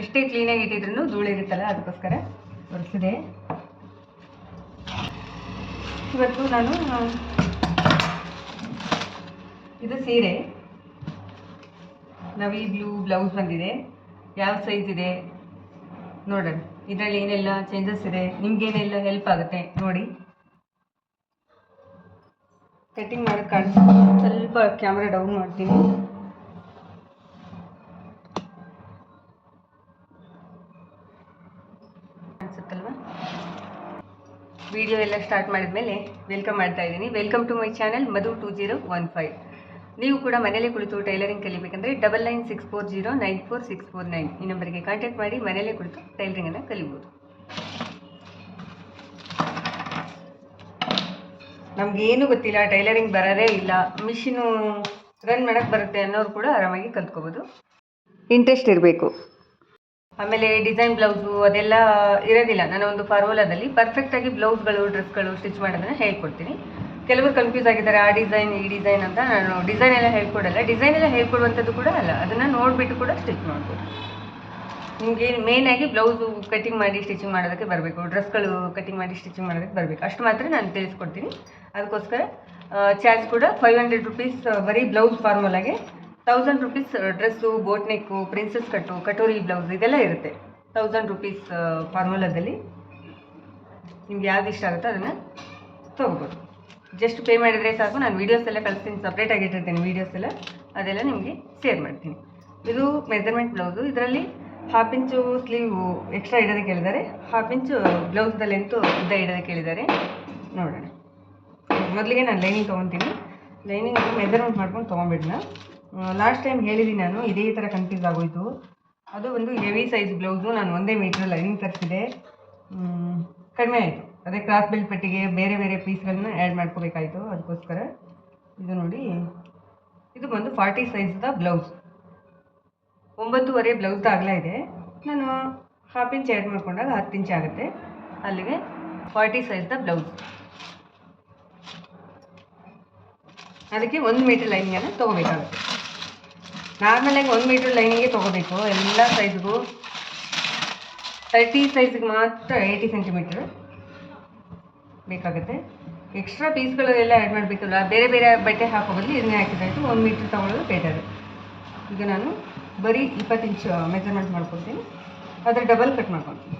ಎಷ್ಟೇ ಕ್ಲೀನಾಗಿ ಇಟ್ಟಿದ್ರು ಧೂಳಿರುತ್ತಲ್ಲ ಅದಕ್ಕೋಸ್ಕರ ಒರೆಸಿದೆ. ಇವತ್ತು ನಾನು ಇದು ಸೀರೆ. ನವಿ ಬ್ಲೂ ಬ್ಲೌಸ್ ಬಂದಿದೆ. ಯಾವ ಸೈಜ್ ಇದೆ? ನೋಡೋಣ. ಇದರಲ್ಲಿ ಏನೆಲ್ಲ ಚೇಂಜಸ್ ಇದೆ? ನಿಮ್ಗೇನೆಲ್ಲ ಹೆಲ್ಪ್ ಆಗುತ್ತೆ? ನೋಡಿ. ಕಟ್ಟಿಂಗ್ ಮಾಡೋಕ್ಕೆ ಕಾಣಿಸ್ತು ಸ್ವಲ್ಪ ಕ್ಯಾಮ್ರಾ ಡೌನ್ ಮಾಡ್ತೀನಿ. ವಿಡಿಯೋ ಎಲ್ಲ ಸ್ಟಾರ್ಟ್ ಮಾಡಿದ ಮೇಲೆ ವೆಲ್ಕಮ್ ಮಾಡ್ತಾ ಇದ್ದೀನಿ. Welcome to my channel Madhu two zero one five ನೀವು ಕೂಡ ಮನೇಲಿ ಕುಳಿತು tailoring ಕಲಿಬೇಕಂದ್ರೆ double nine six four zero nine four six four nine ಈ ನಂಬರ್ಗೆ ಕಾಂಟ್ಯಾಕ್ಟ್ ಮಾಡಿ ಮನೇಲೇ ಕುಳಿತು ಟೈಲರಿಂಗನ್ನು ಕಲಿಬೋದು. ನಮಗೇನು ಗೊತ್ತಿಲ್ಲ ಟೈಲರಿಂಗ್ ಬರೋದೇ ಇಲ್ಲ. ಮಿಷಿನು ರನ್ ಮಾಡೋಕ್ಕೆ ಬರುತ್ತೆ ಅನ್ನೋರು ಕೂಡ ಆರಾಮಾಗಿ ಕಲ್ತ್ಕೋಬೋದು. ಇಂಟ್ರೆಸ್ಟ್ ಇರಬೇಕು. ಆಮೇಲೆ ಡಿಸೈನ್ ಬ್ಲೌಸು ಅದೆಲ್ಲ ಇರೋದಿಲ್ಲ. ನಾನು ಒಂದು ಫಾರ್ಮುಲಾದಲ್ಲಿ ಪರ್ಫೆಕ್ಟಾಗಿ ಬ್ಲೌಸ್ಗಳು ಡ್ರೆಸ್ಗಳು ಸ್ಟಿಚ್ ಮಾಡೋದನ್ನ ಹೇಳ್ಕೊಡ್ತೀನಿ. ಕೆಲವರು ಕನ್ಫ್ಯೂಸ್ ಆಗಿದ್ದಾರೆ, ಆ ಡಿಸೈನ್ ಈ ಡಿಸೈನ್ ಅಂತ. ನಾನು ಡಿಸೈನ್ ಎಲ್ಲ ಹೇಳ್ಕೊಡಲ್ಲ. ಡಿಸೈನ್ ಎಲ್ಲ ಹೇಳ್ಕೊಡುವಂಥದ್ದು ಕೂಡ ಅಲ್ಲ. ಅದನ್ನು ನೋಡಿಬಿಟ್ಟು ಕೂಡ ಸ್ಟಿಚ್ ಮಾಡ್ಬೋದು. ನಿಮಗೆ ಆಗಿ ಬ್ಲೌಸು ಕಟಿಂಗ್ ಮಾಡಿ ಸ್ಟಿಚಿಂಗ್ ಮಾಡೋದಕ್ಕೆ ಬರಬೇಕು. ಡ್ರೆಸ್ಗಳು ಕಟಿಂಗ್ ಮಾಡಿ ಸ್ಟಿಚಿಂಗ್ ಮಾಡೋದಕ್ಕೆ ಬರಬೇಕು. ಅಷ್ಟು ಮಾತ್ರ ನಾನು ತಿಳಿಸ್ಕೊಡ್ತೀನಿ. ಅದಕ್ಕೋಸ್ಕರ ಚಾರ್ಜ್ ಕೂಡ ಫೈವ್ ಹಂಡ್ರೆಡ್ ರುಪೀಸ್ ಬರೀ blouse ಫಾರ್ಮುಲಾಗೆ thousand rupees dress boat neck princess cut katori blouse ಇದೆಲ್ಲ ಇರುತ್ತೆ. ತೌಸಂಡ್ ರುಪೀಸ್ ಫಾರ್ಮುಲಾದಲ್ಲಿ ನಿಮ್ಗೆ ಯಾವ್ದು ಇಷ್ಟ ಆಗುತ್ತೋ ಅದನ್ನು ತೊಗೋಬೋದು. ಜಸ್ಟ್ ಪೇ ಮಾಡಿದರೆ ಸಾಕು. ನಾನು ವೀಡಿಯೋಸ್ ಎಲ್ಲ ಕಳಿಸ್ತೀನಿ. ಸಪ್ರೇಟಾಗಿ ಇಟ್ಟಿರ್ತೀನಿ ವೀಡಿಯೋಸ್ ಎಲ್ಲ. ಅದೆಲ್ಲ ನಿಮಗೆ ಶೇರ್ ಮಾಡ್ತೀನಿ. ಇದು ಮೆಜರ್ಮೆಂಟ್ ಬ್ಲೌಸು ಇದರಲ್ಲಿ ಹಾಫ್ ಇಂಚು ಸ್ಲೀವ್ ಎಕ್ಸ್ಟ್ರಾ ಇಡೋದಕ್ಕೆ ಹೇಳಿದ್ದಾರೆ. ಹಾಫ್ ಇಂಚು ಬ್ಲೌಸ್ದ ಲೆಂತು ಉದ್ದ ಇಡೋದಕ್ಕೆ ಹೇಳಿದ್ದಾರೆ. ನೋಡೋಣ. ಮೊದಲಿಗೆ ನಾನು ಲೈನಿಂಗ್ ತೊಗೊತೀನಿ. ಲೈನಿಂಗ್ ಮೆಜರ್ಮೆಂಟ್ ಮಾಡ್ಕೊಂಡು ತೊಗೊಂಬಿಡ್ನ ಲಾಸ್ಟ್ ಟೈಮ್ ಹೇಳಿದ್ದೀನಿ ನಾನು, ಇದೇ ಥರ ಕನ್ಫ್ಯೂಸ್ ಆಗೋಯ್ತು. ಅದು ಒಂದು ಹೆವಿ ಸೈಜ್ ಬ್ಲೌಸು ನಾನು ಒಂದೇ ಮೀಟ್ರ್ ಲೈನಿಂಗ್ ತರಿಸಿದೆ. ಕಡಿಮೆ ಆಯಿತು. ಅದೇ ಕ್ರಾಸ್ ಬೆಲ್ಟ್ ಪಟ್ಟಿಗೆ, ಬೇರೆ ಬೇರೆ ಪೀಸ್ಗಳನ್ನ ಆ್ಯಡ್ ಮಾಡ್ಕೋಬೇಕಾಯಿತು ಅದಕ್ಕೋಸ್ಕರ ಇದು ನೋಡಿ, ಇದು ಬಂದು ಫಾರ್ಟಿ ಸೈಜ್ದ ಬ್ಲೌಸ್ ಒಂಬತ್ತುವರೆ ಬ್ಲೌಸ್ ಆಗಲೇ ಇದೆ. ನಾನು ಹಾಫ್ ಇಂಚ್ ಆ್ಯಡ್ ಮಾಡ್ಕೊಂಡಾಗ ಹತ್ತು ಇಂಚ್ ಆಗುತ್ತೆ. ಅಲ್ಲಿಗೆ ಫಾರ್ಟಿ ಸೈಜ್ದ ಬ್ಲೌಸ್ ಅದಕ್ಕೆ ಒಂದು ಮೀಟರ್ ಲೈನಿಂಗನ್ನು ತೊಗೋಬೇಕಾಗುತ್ತೆ. ನಾರ್ಮಲಾಗಿ ಒಂದು ಮೀಟ್ರ್ ಲೈನಿಗೆ ತೊಗೋಬೇಕು. ಎಲ್ಲ ಸೈಜ್ಗೂ ತರ್ಟಿ ಸೈಜ್ಗೆ ಮಾತ್ರ ಏಯ್ಟಿ ಸೆಂಟಿಮೀಟ್ರ್ ಬೇಕಾಗುತ್ತೆ. ಎಕ್ಸ್ಟ್ರಾ ಪೀಸ್ಗಳು ಎಲ್ಲ ಆ್ಯಡ್ ಮಾಡಬೇಕಲ್ಲ, ಬೇರೆ ಬೇರೆ ಬಟ್ಟೆ ಹಾಕೋ ಬದಲು ಇದನ್ನೇ ಹಾಕಿದ್ದಾಯಿತು ಒಂದು ಮೀಟ್ರ್ ತೊಗೊಳ್ಳೋದು ಬೇಟರ್ ಈಗ ನಾನು ಬರೀ ಇಪ್ಪತ್ತು ಇಂಚ್ ಮೆಜರ್ಮೆಂಟ್ ಮಾಡ್ಕೊಳ್ತೀನಿ ಅದರ ಡಬಲ್ ಕಟ್ ಮಾಡ್ಕೊಳ್ತೀನಿ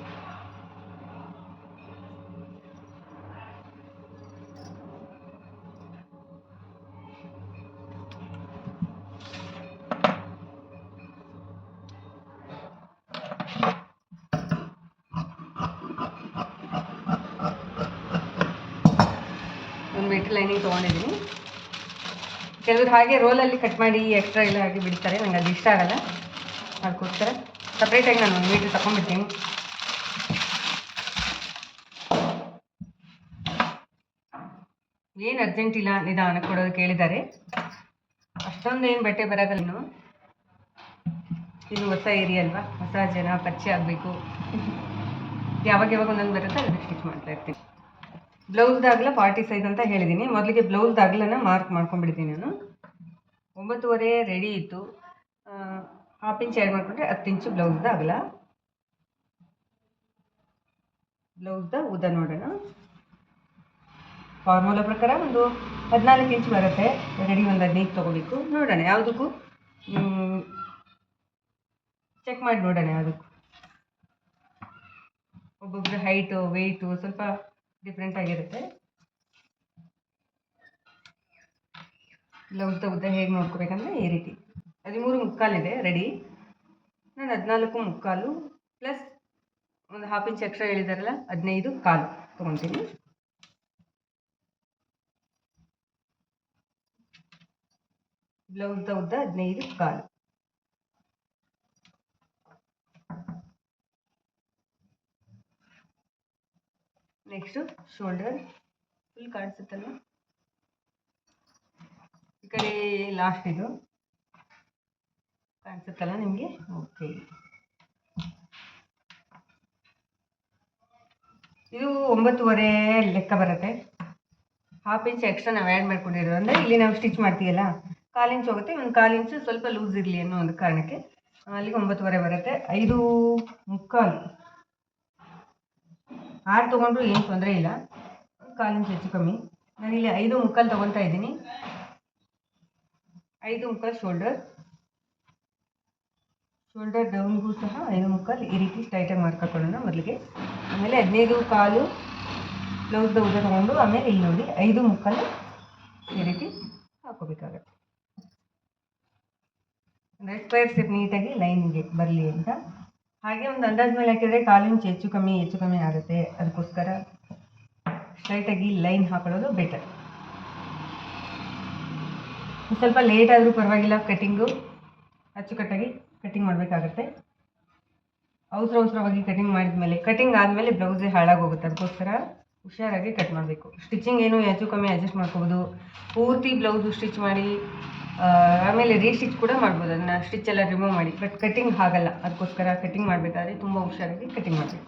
ಲೈನಿಂಗ್ ತೊಗೊಂಡಿದ್ದೀನಿ. ಕೆಲವರು ಹಾಗೆ ರೋಲಲ್ಲಿ ಕಟ್ ಮಾಡಿ ಎಕ್ಸ್ಟ್ರಾ ಎಲ್ಲ ಹಾಕಿ ಬಿಡ್ತಾರೆ, ನಂಗೆ ಅದು ಇಷ್ಟ ಆಗಲ್ಲ. ಅದಕ್ಕೋಸ್ಕರ ಸಪ್ರೇಟಾಗಿ ನಾನು ಒಂದು ಮೀಟ್ರ್ ತಗೊಂಡ್ಬಿಡ್ತೀನಿ. ಏನು ಅರ್ಜೆಂಟ್ ಇಲ್ಲ ನಿಧಾನ ಕೊಡೋದು ಕೇಳಿದ್ದಾರೆ. ಅಷ್ಟೊಂದು ಏನು ಬಟ್ಟೆ ಬರೋಲ್ಲ ಇನ್ನು. ಇದು ಹೊಸ ಏರಿಯಾ ಅಲ್ವಾ? ಹೊಸ ಜನ, ಪರಿಚಯ ಆಗಬೇಕು. ಯಾವಾಗ ಯಾವಾಗ ಒಂದೊಂದು ಬರುತ್ತೆ ಅದಕ್ಕೆ ಸ್ಟಿಚ್ ಮಾಡ್ತಾ ಇರ್ತೀನಿ. ಬ್ಲೌಸ್ದಾಗಲ ಫಾರ್ಟಿ ಸೈಜ್ ಅಂತ ಹೇಳಿದ್ದೀನಿ. ಮೊದಲಿಗೆ ಬ್ಲೌಸ್ದಾಗಲನ ಮಾರ್ಕ್ ಮಾಡ್ಕೊಂಡ್ಬಿಡ್ತೀನಿ ನಾನು. ಒಂಬತ್ತುವರೆ ರೆಡಿ ಇತ್ತು. ಹಾಫ್ ಇಂಚ್ ಆ್ಯಡ್ ಮಾಡಿಕೊಂಡ್ರೆ ಹತ್ತು ಇಂಚು ಬ್ಲೌಸ್ದ ಅಗಲ. ಬ್ಲೌಸ್ದ ಉದ್ದ ನೋಡೋಣ. ಫಾರ್ಮುಲಾ ಪ್ರಕಾರ ಒಂದು ಹದಿನಾಲ್ಕು ಇಂಚ್ ಬರುತ್ತೆ. ರೆಡಿ ಒಂದು ಹದಿನೈದು ತೊಗೋಬೇಕು. ನೋಡೋಣ ಯಾವುದಕ್ಕೂ. ಚೆಕ್ ಮಾಡಿ ನೋಡೋಣ ಯಾವುದಕ್ಕೂ. ಒಬ್ಬೊಬ್ಬರ ಹೈಟು ವೆಯ್ಟು ಸ್ವಲ್ಪ ಡಿಫ್ರೆಂಟ್ ಆಗಿರುತ್ತೆ. ಬ್ಲೌಸ್ದ ಉದ್ದ ಉದ್ದ ಹೇಗೆ ನೋಡ್ಕೋಬೇಕಂದ್ರೆ ಈ ರೀತಿ. ಹದಿಮೂರು ಮುಕ್ಕಾಲಿದೆ ರೆಡಿ ನಾನು ಹದಿನಾಲ್ಕು ಮುಕ್ಕಾಲು ಪ್ಲಸ್ ಒಂದು ಹಾಫ್ ಇಂಚ್ ಎಕ್ಸ್ಟ್ರಾ ಹೇಳಿದಾರಲ್ಲ, ಹದಿನೈದು ಕಾಲು ತೊಗೊತೀನಿ. ಬ್ಲೌಸ್ದ ಉದ್ದ ಹದಿನೈದು ಕಾಲು. ನೆಕ್ಸ್ಟು ಶೋಲ್ಡರ್ ಫುಲ್ ಕಾಣಿಸುತ್ತಲ್ಲ ಈ ಕಡೆ ಲಾಸ್ಟ್ ಇದು. ಕಾಣಿಸುತ್ತಲ್ಲ ನಿಮಗೆ? ಓಕೆ ಇದು ಒಂಬತ್ತುವರೆ ಲೆಕ್ಕ ಬರುತ್ತೆ. ಹಾಫ್ ಇಂಚ್ ಎಕ್ಸ್ಟ್ರಾ ನಾವು ಆ್ಯಡ್ ಮಾಡ್ಕೊಂಡಿರೋದು. ಅಂದರೆ ಇಲ್ಲಿ ನಾವು ಸ್ಟಿಚ್ ಮಾಡ್ತೀವಲ್ಲ? ಕಾಲು ಇಂಚ್ ಹೋಗುತ್ತೆ. ಒಂದು ಕಾಲು ಇಂಚು ಸ್ವಲ್ಪ ಲೂಸ್ ಇರಲಿ ಅನ್ನೋ ಒಂದು ಕಾರಣಕ್ಕೆ, ಅಲ್ಲಿಗೆ ಒಂಬತ್ತುವರೆ ಬರುತ್ತೆ. ಐದು ಮುಕ್ಕಾಲು. ಆರು ತೊಗೊಂಡ್ರು ಏನು ತೊಂದರೆ ಇಲ್ಲ. ಕಾಲು ಇಂಚ್ ಹೆಚ್ಚು ಕಮ್ಮಿ. ನಾನಿಲ್ಲಿ ಐದು ಮುಕ್ಕಾಲು ತೊಗೊತಾ ಇದ್ದೀನಿ. ಐದು ಮುಕ್ಕಾಲು ಶೋಲ್ಡರ್ ಶೋಲ್ಡರ್ ಡೌನ್ಗೂ ಸಹ ಐದು ಮುಕ್ಕಾಲು ಈ ರೀತಿ ಸ್ಟೈಟಾಗಿ ಮಾಡ್ಕೊಳ್ಳೋಣ ಮೊದಲಿಗೆ. ಆಮೇಲೆ ಹದಿನೈದು ಕಾಲು ಬ್ಲೌಸ್ದ ಉದ್ದ ತೊಗೊಂಡು ಆಮೇಲೆ ಇಲ್ಲಿ ನೋಡಿ ಐದು ಮುಕ್ಕಾಲು ಈ ರೀತಿ ಹಾಕೋಬೇಕಾಗತ್ತೆ. ಅಂದರೆ ಸ್ಕ್ವೇರ್ ಸ್ಟೆಪ್ ನೀಟಾಗಿ ಲೈನ್ಗೆ ಬರಲಿ ಅಂತ. ಹಾಗೆ ಒಂದು ಅಂದಾಜು ಮೇಲೆ ಹಾಕಿದರೆ ಕಾಲು ಇಂಚ್ ಹೆಚ್ಚು ಕಮ್ಮಿ ಹೆಚ್ಚು ಕಮ್ಮಿ ಆಗುತ್ತೆ. ಅದಕ್ಕೋಸ್ಕರ ಸ್ಟ್ರೈಟಾಗಿ ಲೈನ್ ಹಾಕೊಳ್ಳೋದು ಬೆಟರ್ ಸ್ವಲ್ಪ ಲೇಟ್ ಆದರೂ ಪರವಾಗಿಲ್ಲ ಕಟ್ಟಿಂಗು ಅಚ್ಚುಕಟ್ಟಾಗಿ ಕಟ್ಟಿಂಗ್ ಮಾಡಬೇಕಾಗತ್ತೆ. ಅವಸರ ಅವಸರವಾಗಿ ಕಟಿಂಗ್ ಮಾಡಿದ್ಮೇಲೆ ಕಟಿಂಗ್ ಆದಮೇಲೆ ಬ್ಲೌಸೇ ಹಾಳಾಗೋಗುತ್ತೆ ಅದಕ್ಕೋಸ್ಕರ ಹುಷಾರಾಗಿ ಕಟ್ ಮಾಡಬೇಕು. ಸ್ಟಿಚಿಂಗ್ ಏನು ಹೆಚ್ಚು ಕಮ್ಮಿ ಅಡ್ಜಸ್ಟ್ ಮಾಡ್ಕೋಬೋದು. ಪೂರ್ತಿ ಬ್ಲೌಸು ಸ್ಟಿಚ್ ಮಾಡಿ ಆಮೇಲೆ ರೀಸ್ಟಿಚ್ ಕೂಡ ಮಾಡ್ಬೋದು. ಅದನ್ನು ಸ್ಟಿಚ್ ಎಲ್ಲ ರಿಮೂವ್ ಮಾಡಿ. ಬಟ್ ಕಟ್ಟಿಂಗ್ ಆಗಲ್ಲ ಅದಕ್ಕೋಸ್ಕರ ಕಟ್ಟಿಂಗ್ ಮಾಡಬೇಕಾದ್ರೆ ತುಂಬ ಹುಷಾರಾಗಿ ಕಟ್ಟಿಂಗ್ ಮಾಡಬೇಕು.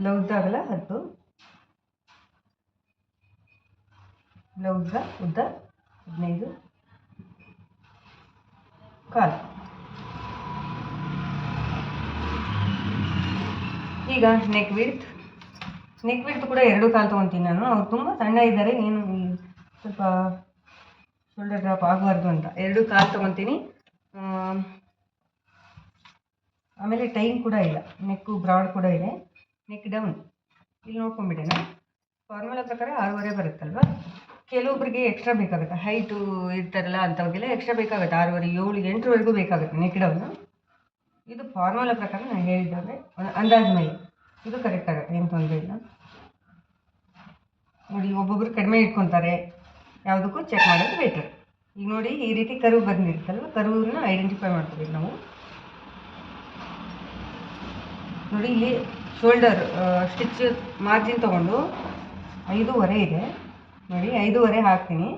ಬ್ಲೌಸ್ ಆಗಲ್ಲ, ಅದು. ಬ್ಲೌಸ್ದ ಉದ್ದ ಹದಿನೈದು ಕಾಲು. ಈಗ ನೆಕ್ ವಿಡ್ತ್ ನೆಕ್ ಬಿಟ್ಟು ಕೂಡ ಎರಡು ಕಾಲು ತೊಗೊತೀನಿ ನಾನು. ಅವ್ರು ತುಂಬ ಸಣ್ಣ ಇದ್ದಾರೆ ಏನು ಸ್ವಲ್ಪ ಶೋಲ್ಡರ್ ಡ್ರಾಪ್ ಆಗಬಾರ್ದು ಅಂತ. ಎರಡು ಕಾಲು ತೊಗೊತೀನಿ. ಆಮ್, ಆಮೇಲೆ ಟೈಮ್ ಕೂಡ ಇಲ್ಲ. ನೆಕ್ಕು ಬ್ರಾಡ್ ಕೂಡ ಇದೆ. ನೆಕ್ ಡೌನ್ ಇಲ್ಲಿ ನೋಡ್ಕೊಂಡ್ಬಿಟ್ಟೆನ ಫಾರ್ಮುಲಾ ಪ್ರಕಾರ ಆರೂವರೆ ಬರುತ್ತಲ್ವಾ? ಕೆಲವೊಬ್ಬರಿಗೆ ಎಕ್ಸ್ಟ್ರಾ ಬೇಕಾಗುತ್ತೆ. ಹೈಟು ಇರ್ತಾರಲ್ಲ ಅಂಥವ್ರಿಗೆಲ್ಲ ಎಕ್ಸ್ಟ್ರಾ ಬೇಕಾಗುತ್ತೆ. ಆರೂವರೆ ಏಳು ಎಂಟರವರೆಗೂ ಬೇಕಾಗುತ್ತೆ ನೆಕ್ ಡೌನು ಇದು ಫಾರ್ಮುಲಾ ಪ್ರಕಾರ ನಾನು ಹೇಳಿದ್ದಾವೆ ಅಂದಾಜು ಮೇಲೆ. ಇದು ಕರೆಕ್ಟ್ ಆಗುತ್ತೆ ಏನು ತೊಂದರೆ ಇಲ್ಲ. ನೋಡಿ, ಒಬ್ಬೊಬ್ರು ಕಡಿಮೆ ಇಟ್ಕೊತಾರೆ. ಯಾವುದಕ್ಕೂ ಚೆಕ್ ಮಾಡೋದು ಬೆಟರ್ ಈಗ ನೋಡಿ, ಈ ರೀತಿ ಕರು ಬಂದಿರುತ್ತಲ್ವ? ಕರುವನ್ನ ಐಡೆಂಟಿಫೈ ಮಾಡ್ಕೋಬೇಕು ನಾವು. ನೋಡಿ, ಇಲ್ಲಿ ಶೋಲ್ಡರ್ ಸ್ಟಿಚ್ ಮಾರ್ಜಿನ್ ತೊಗೊಂಡು ಐದೂವರೆ ಇದೆ. ನೋಡಿ, ಐದೂವರೆ ಹಾಕ್ತೀನಿ.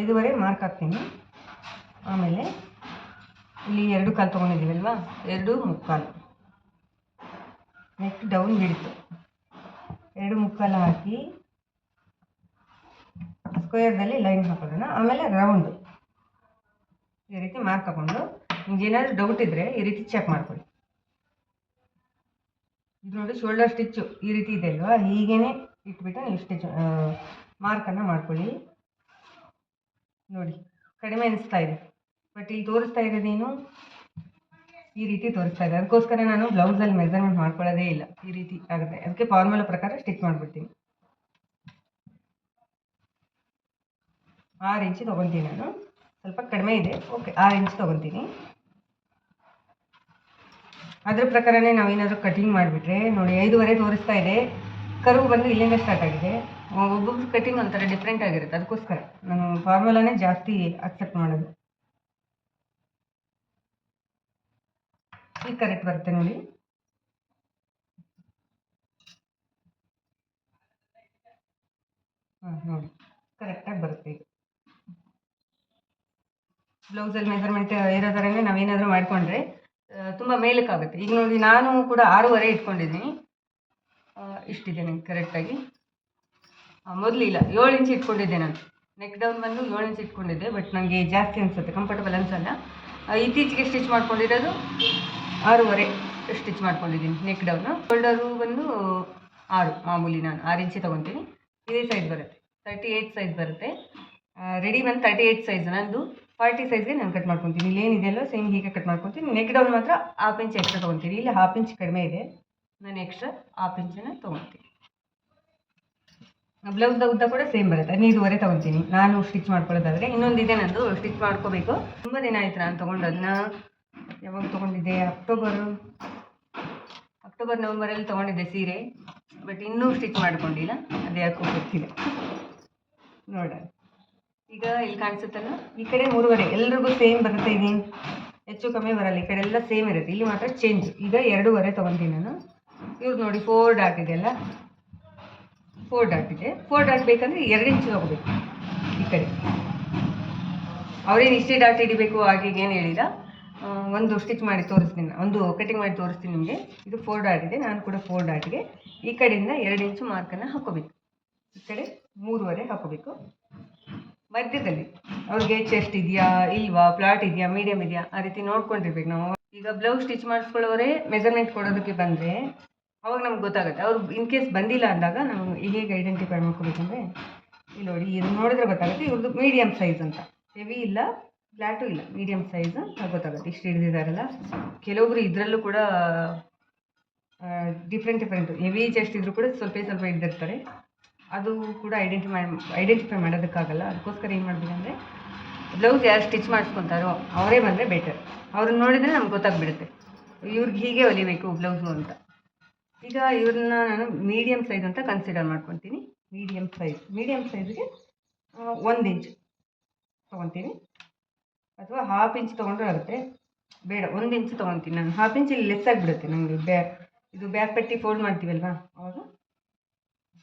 ಐದೂವರೆ ಮಾರ್ಕ್ ಹಾಕ್ತೀನಿ. ಆಮೇಲೆ ಇಲ್ಲಿ ಎರಡು ಕಾಲು ತೊಗೊಂಡಿದ್ದೀವಲ್ವಾ? ಎರಡು ಮುಕ್ಕಾಲು. ನೆಕ್ಸ್ಟ್ ಡೌನ್ ಬಿಡ್ತು. ಎರಡು ಮುಕ್ಕಾಲು ಹಾಕಿ ಸ್ಕ್ವೇರ್ದಲ್ಲಿ ಲೈನ್ ಹಾಕೊಳ್ಳೋಣ ಆಮೇಲೆ ರೌಂಡ್ ಈ ರೀತಿ ಮಾರ್ಕ್ ಹಾಕೊಂಡು. ನಿಮ್ಗೆ ಏನಾದರೂ ಡೌಟ್ ಇದ್ದರೆ ಈ ರೀತಿ ಚೆಕ್ ಮಾಡ್ಕೊಳ್ಳಿ. ಇದು ನೋಡಿ ಶೋಲ್ಡರ್ ಸ್ಟಿಚ್ಚು ಈ ರೀತಿ ಇದೆ ಅಲ್ವಾ? ಹೀಗೇನೆ ಇಟ್ಬಿಟ್ಟು ನೀವು ಸ್ಟಿಚ್ ಮಾರ್ಕನ್ನು ಮಾಡ್ಕೊಳ್ಳಿ. ನೋಡಿ, ಕಡಿಮೆ ಅನಿಸ್ತಾ ಇದೆ. ಬಟ್ ಇಲ್ಲಿ ತೋರಿಸ್ತಾ ಇರೋದೇನು? ಈ ರೀತಿ ತೋರಿಸ್ತಾ ಇದೆ ಅದಕ್ಕೋಸ್ಕರ ನಾನು ಬ್ಲೌಸಲ್ಲಿ ಮೆಸರ್ಮೆಂಟ್ ಮಾಡ್ಕೊಳ್ಳೋದೇ ಇಲ್ಲ. ಈ ರೀತಿ ಆಗುತ್ತೆ. ಅದಕ್ಕೆ ಫಾರ್ಮುಲಾ ಪ್ರಕಾರ ಸ್ಟಿಚ್ ಮಾಡಿಬಿಡ್ತೀನಿ. ಆರು ಇಂಚು ತೊಗೊತೀನಿ ನಾನು. ಸ್ವಲ್ಪ ಕಡಿಮೆ ಇದೆ. ಓಕೆ ಆರು ಇಂಚ್ ತೊಗೊತೀನಿ. ಅದ್ರ ಪ್ರಕಾರನೇ ನಾವೇನಾದರೂ ಕಟಿಂಗ್ ಮಾಡಿಬಿಟ್ರೆ, ನೋಡಿ ಐದೂವರೆ ತೋರಿಸ್ತಾ ಇದೆ. ಕರು ಬಂದು ಇಲ್ಲಿಂದ ಸ್ಟಾರ್ಟ್ ಆಗಿದೆ. ಒಬ್ಬೊಬ್ರು ಕಟಿಂಗ್ ಒಂಥರ ಡಿಫ್ರೆಂಟ್ ಆಗಿರುತ್ತೆ. ಅದಕ್ಕೋಸ್ಕರ ನಾನು ಫಾರ್ಮುಲಾನೇ ಜಾಸ್ತಿ ಅಕ್ಸೆಪ್ಟ್ ಮಾಡೋದು. ಈಗ ಕರೆಕ್ಟ್ ಬರುತ್ತೆ ನೋಡಿ. ಹಾಂ ನೋಡಿ. ಕರೆಕ್ಟಾಗಿ ಬರುತ್ತೆ ಈಗ ಬ್ಲೌಸಲ್ಲಿ ಮೆಜರ್ಮೆಂಟ್ ಇರೋ ಥರನೇ ನಾವೇನಾದರೂ ಮಾಡಿಕೊಂಡ್ರೆ ತುಂಬ ಮೇಲಕ್ಕಾಗುತ್ತೆ. ಈಗ ನೋಡಿ, ನಾನು ಕೂಡ ಆರೂವರೆ ಇಟ್ಕೊಂಡಿದ್ದೀನಿ. ಇಷ್ಟಿದೆ ನನಗೆ ಕರೆಕ್ಟಾಗಿ ಮೊದಲು ಇಲ್ಲ, ಏಳು ಇಂಚ್ ಇಟ್ಕೊಂಡಿದ್ದೆ ನಾನು. ನೆಕ್ ಡೌನ್ ಬಂದು ಏಳು ಇಂಚ್ ಇಟ್ಕೊಂಡಿದ್ದೆ ಬಟ್ ನನಗೆ ಜಾಸ್ತಿ ಅನಿಸುತ್ತೆ ಕಂಫರ್ಟಬಲ್ ಅನಿಸಲ್ಲ. ಇತ್ತೀಚೆಗೆ ಸ್ಟಿಚ್ ಮಾಡ್ಕೊಂಡಿರೋದು ಆರೂವರೆ ಸ್ಟಿಚ್ ಮಾಡ್ಕೊಂಡಿದ್ದೀನಿ ನೆಕ್ ಡೌನು ಶೋಲ್ಡರು ಬಂದು ಆರು, ಮಾಮೂಲಿ ನಾನು ಆರು ಇಂಚಿ ತೊಗೊತೀನಿ. ಇದೇ ಸೈಜ್ ಬರುತ್ತೆ ತರ್ಟಿ ಏಯ್ಟ್ ಸೈಜ್ ಬರುತ್ತೆ ರೆಡಿ ಬಂದು ತರ್ಟಿ ಏಯ್ಟ್ ಸೈಜ್ ನಂದು ಫಾರ್ಟಿ ಸೈಜ್ಗೆ ನಾನು ಕಟ್ ಮಾಡ್ಕೊತೀನಿ. ಇಲ್ಲಿ ಏನಿದೆಯಲ್ಲ ಸೇಮ್ ಹೀಗೆ ಕಟ್ ಮಾಡ್ಕೊತೀನಿ. ನೆಕ್ ಡೌನ್ ಮಾತ್ರ ಹಾಫ್ ಇಂಚ್ ಎಕ್ಸ್ಟ್ರಾ ತೊಗೊತೀನಿ. ಇಲ್ಲಿ ಹಾಫ್ ಇಂಚ್ ಕಡಿಮೆ ಇದೆ. ನಾನು ಎಕ್ಸ್ಟ್ರಾ ಹಾಫ್ ಇಂಚನ್ನ ತೊಗೊತೀನಿ. ಬ್ಲೌಸ್ದ ಉದ್ದ ಕೂಡ ಸೇಮ್ ಬರುತ್ತೆ. ಹದಿನೈದುವರೆ ತೊಗೊತೀನಿ. ನಾನು ಸ್ಟಿಚ್ ಮಾಡ್ಕೊಳ್ಳೋದಾದರೆ ಇನ್ನೊಂದಿದೆ ನಂದು ಸ್ಟಿಚ್ ಮಾಡ್ಕೋಬೇಕು. ತುಂಬ ದಿನ ಆಯ್ತು ನಾನು ತೊಗೊಂಡು ಅದನ್ನ ಯಾವಾಗ ತೊಗೊಂಡಿದ್ದೆ? ಅಕ್ಟೋಬರು, ಅಕ್ಟೋಬರ್, ನವೆಂಬರಲ್ಲಿ ತೊಗೊಂಡಿದ್ದೆ ಸೀರೆ. ಬಟ್ ಇನ್ನೂ ಸ್ಟಿಚ್ ಮಾಡ್ಕೊಂಡಿಲ್ಲ. ಅದು ಯಾಕೋ ಗೊತ್ತಿಲ್ಲ. ನೋಡೋಣ. ಈಗ ಇಲ್ಲಿ ಕಾಣಿಸುತ್ತಲ್ಲ? ಈ ಕಡೆ ಮೂರುವರೆ. ಎಲ್ರಿಗೂ ಸೇಮ್ ಬರುತ್ತೆ ಇದೇನು ಹೆಚ್ಚು ಕಮ್ಮಿ ಬರಲ್ಲ. ಈ ಕಡೆ ಎಲ್ಲ ಸೇಮ್ ಇರುತ್ತೆ. ಇಲ್ಲಿ ಮಾತ್ರ ಚೇಂಜ್ ಈಗ ಎರಡೂವರೆ ತೊಗೊಂತೀನಿ ನಾನು. ಇವ್ರು ನೋಡಿ ಫೋರ್ ಡಾಟ್ ಇದೆಯಲ್ಲ ಫೋರ್ ಡಾಟ್ ಇದೆ. ಫೋರ್ ಡಾಟ್ ಬೇಕಂದ್ರೆ ಎರಡು ಇಂಚು ಹೋಗಬೇಕು ಈ ಕಡೆ. ಅವ್ರೇನು ಇಷ್ಟೇ ಡಾಟ್ ಹಿಡಿಬೇಕು ಹಾಗೆ ಏನು ಹೇಳಿಲ್ಲ. ಒಂದು ಸ್ಟಿಚ್ ಮಾಡಿ ತೋರಿಸ್ತೀನಿ. ಒಂದು ಕಟಿಂಗ್ ಮಾಡಿ ತೋರಿಸ್ತೀನಿ ನಿಮಗೆ. ಇದು ಫೋರ್ ಡಾಟ್ ಇದೆ ನಾನು ಕೂಡ ಫೋರ್ ಡಾಟ್ಗೆ ಈ ಕಡೆಯಿಂದ ಎರಡು ಇಂಚು ಮಾರ್ಕನ್ನು ಹಾಕೋಬೇಕು. ಈ ಕಡೆ ಮೂರುವರೆ ಹಾಕೋಬೇಕು. ಮಧ್ಯದಲ್ಲಿ ಅವ್ರಿಗೆ ಚೆಸ್ಟ್ ಇದೆಯಾ, ಇಲ್ವಾ ಪ್ಲಾಟ್ ಇದೆಯಾ ಮೀಡಿಯಮ್ ಇದೆಯಾ, ಆ ರೀತಿ ನೋಡ್ಕೊಂಡಿರ್ಬೇಕು ನಾವು. ಈಗ ಬ್ಲೌಸ್ ಸ್ಟಿಚ್ ಮಾಡಿಸ್ಕೊಳ್ಳೋರೆ ಮೆಜರ್ಮೆಂಟ್ ಕೊಡೋದಕ್ಕೆ ಬಂದರೆ, ಅವಾಗ ನಮ್ಗೆ ಗೊತ್ತಾಗುತ್ತೆ. ಅವ್ರು ಇನ್ ಕೇಸ್ ಬಂದಿಲ್ಲ ಅಂದಾಗ ನಾವು ಹೇಗೆ ಐಡೆಂಟಿಫೈ ಮಾಡ್ಕೋಬೇಕಂದ್ರೆ, ಇಲ್ಲಿ ನೋಡಿ, ಇದು ನೋಡಿದ್ರೆ ಗೊತ್ತಾಗುತ್ತೆ ಇವ್ರದ್ದು ಮೀಡಿಯಮ್ ಸೈಜ್ ಅಂತ. ಹೆವಿ ಇಲ್ಲ ಫ್ಲ್ಯಾಟು ಇಲ್ಲ ಮೀಡಿಯಮ್ ಸೈಜ್ ಗೊತ್ತಾಗುತ್ತೆ, ಇಷ್ಟು ಹಿಡಿದಿದ್ದಾರಲ್ಲ. ಕೆಲವೊಬ್ರು ಇದರಲ್ಲೂ ಕೂಡ ಡಿಫ್ರೆಂಟ್ ಡಿಫ್ರೆಂಟ್ ಹೆವಿ ಚೆಸ್ಟ್ ಇದ್ರೂ ಕೂಡ ಸ್ವಲ್ಪ ಸ್ವಲ್ಪ ಹಿಡ್ದಿರ್ತಾರೆ. ಅದು ಕೂಡ ಐಡೆಂಟಿಫೈ ಐಡೆಂಟಿಫೈ ಮಾಡೋದಕ್ಕಾಗಲ್ಲ. ಅದಕ್ಕೋಸ್ಕರ ಏನು ಮಾಡಬೇಕಂದ್ರೆ ಬ್ಲೌಸ್ ಯಾರು ಸ್ಟಿಚ್ ಮಾಡಿಸ್ಕೊತಾರೋ ಅವರೇ ಬಂದರೆ ಬೆಟರ್ ಅವ್ರನ್ನ ನೋಡಿದರೆ ನಮ್ಗೆ ಗೊತ್ತಾಗ್ಬಿಡುತ್ತೆ. ಇವ್ರಿಗೆ ಹೀಗೆ ಹೊಲಿಬೇಕು ಬ್ಲೌಸು ಅಂತ. ಈಗ ಇವ್ರನ್ನ ನಾನು ಮೀಡಿಯಮ್ ಸೈಜ್ ಅಂತ ಕನ್ಸಿಡರ್ ಮಾಡ್ಕೊತೀನಿ. ಮೀಡಿಯಮ್ ಸೈಜ್ ಮೀಡಿಯಮ್ ಸೈಜ್ಗೆ ಒಂದು ಇಂಚ್ ತೊಗೊತೀನಿ. ಅಥವಾ ಹಾಫ್ ಇಂಚ್ ತೊಗೊಂಡ್ರೆ ಆಗುತ್ತೆ. ಬೇಡ, ಒಂದು ಇಂಚ್ ತೊಗೊತೀನಿ ನಾನು. ಹಾಫ್ ಇಂಚ್ ಇಲ್ಲಿ ಲೆಸ್ ಆಗಿಬಿಡುತ್ತೆ ನನಗೆ ಬ್ಯಾ ಇದು ಬ್ಯಾಕ್ ಪಟ್ಟಿ ಫೋಲ್ಡ್ ಮಾಡ್ತೀವಲ್ವಾ? ಅವಾಗ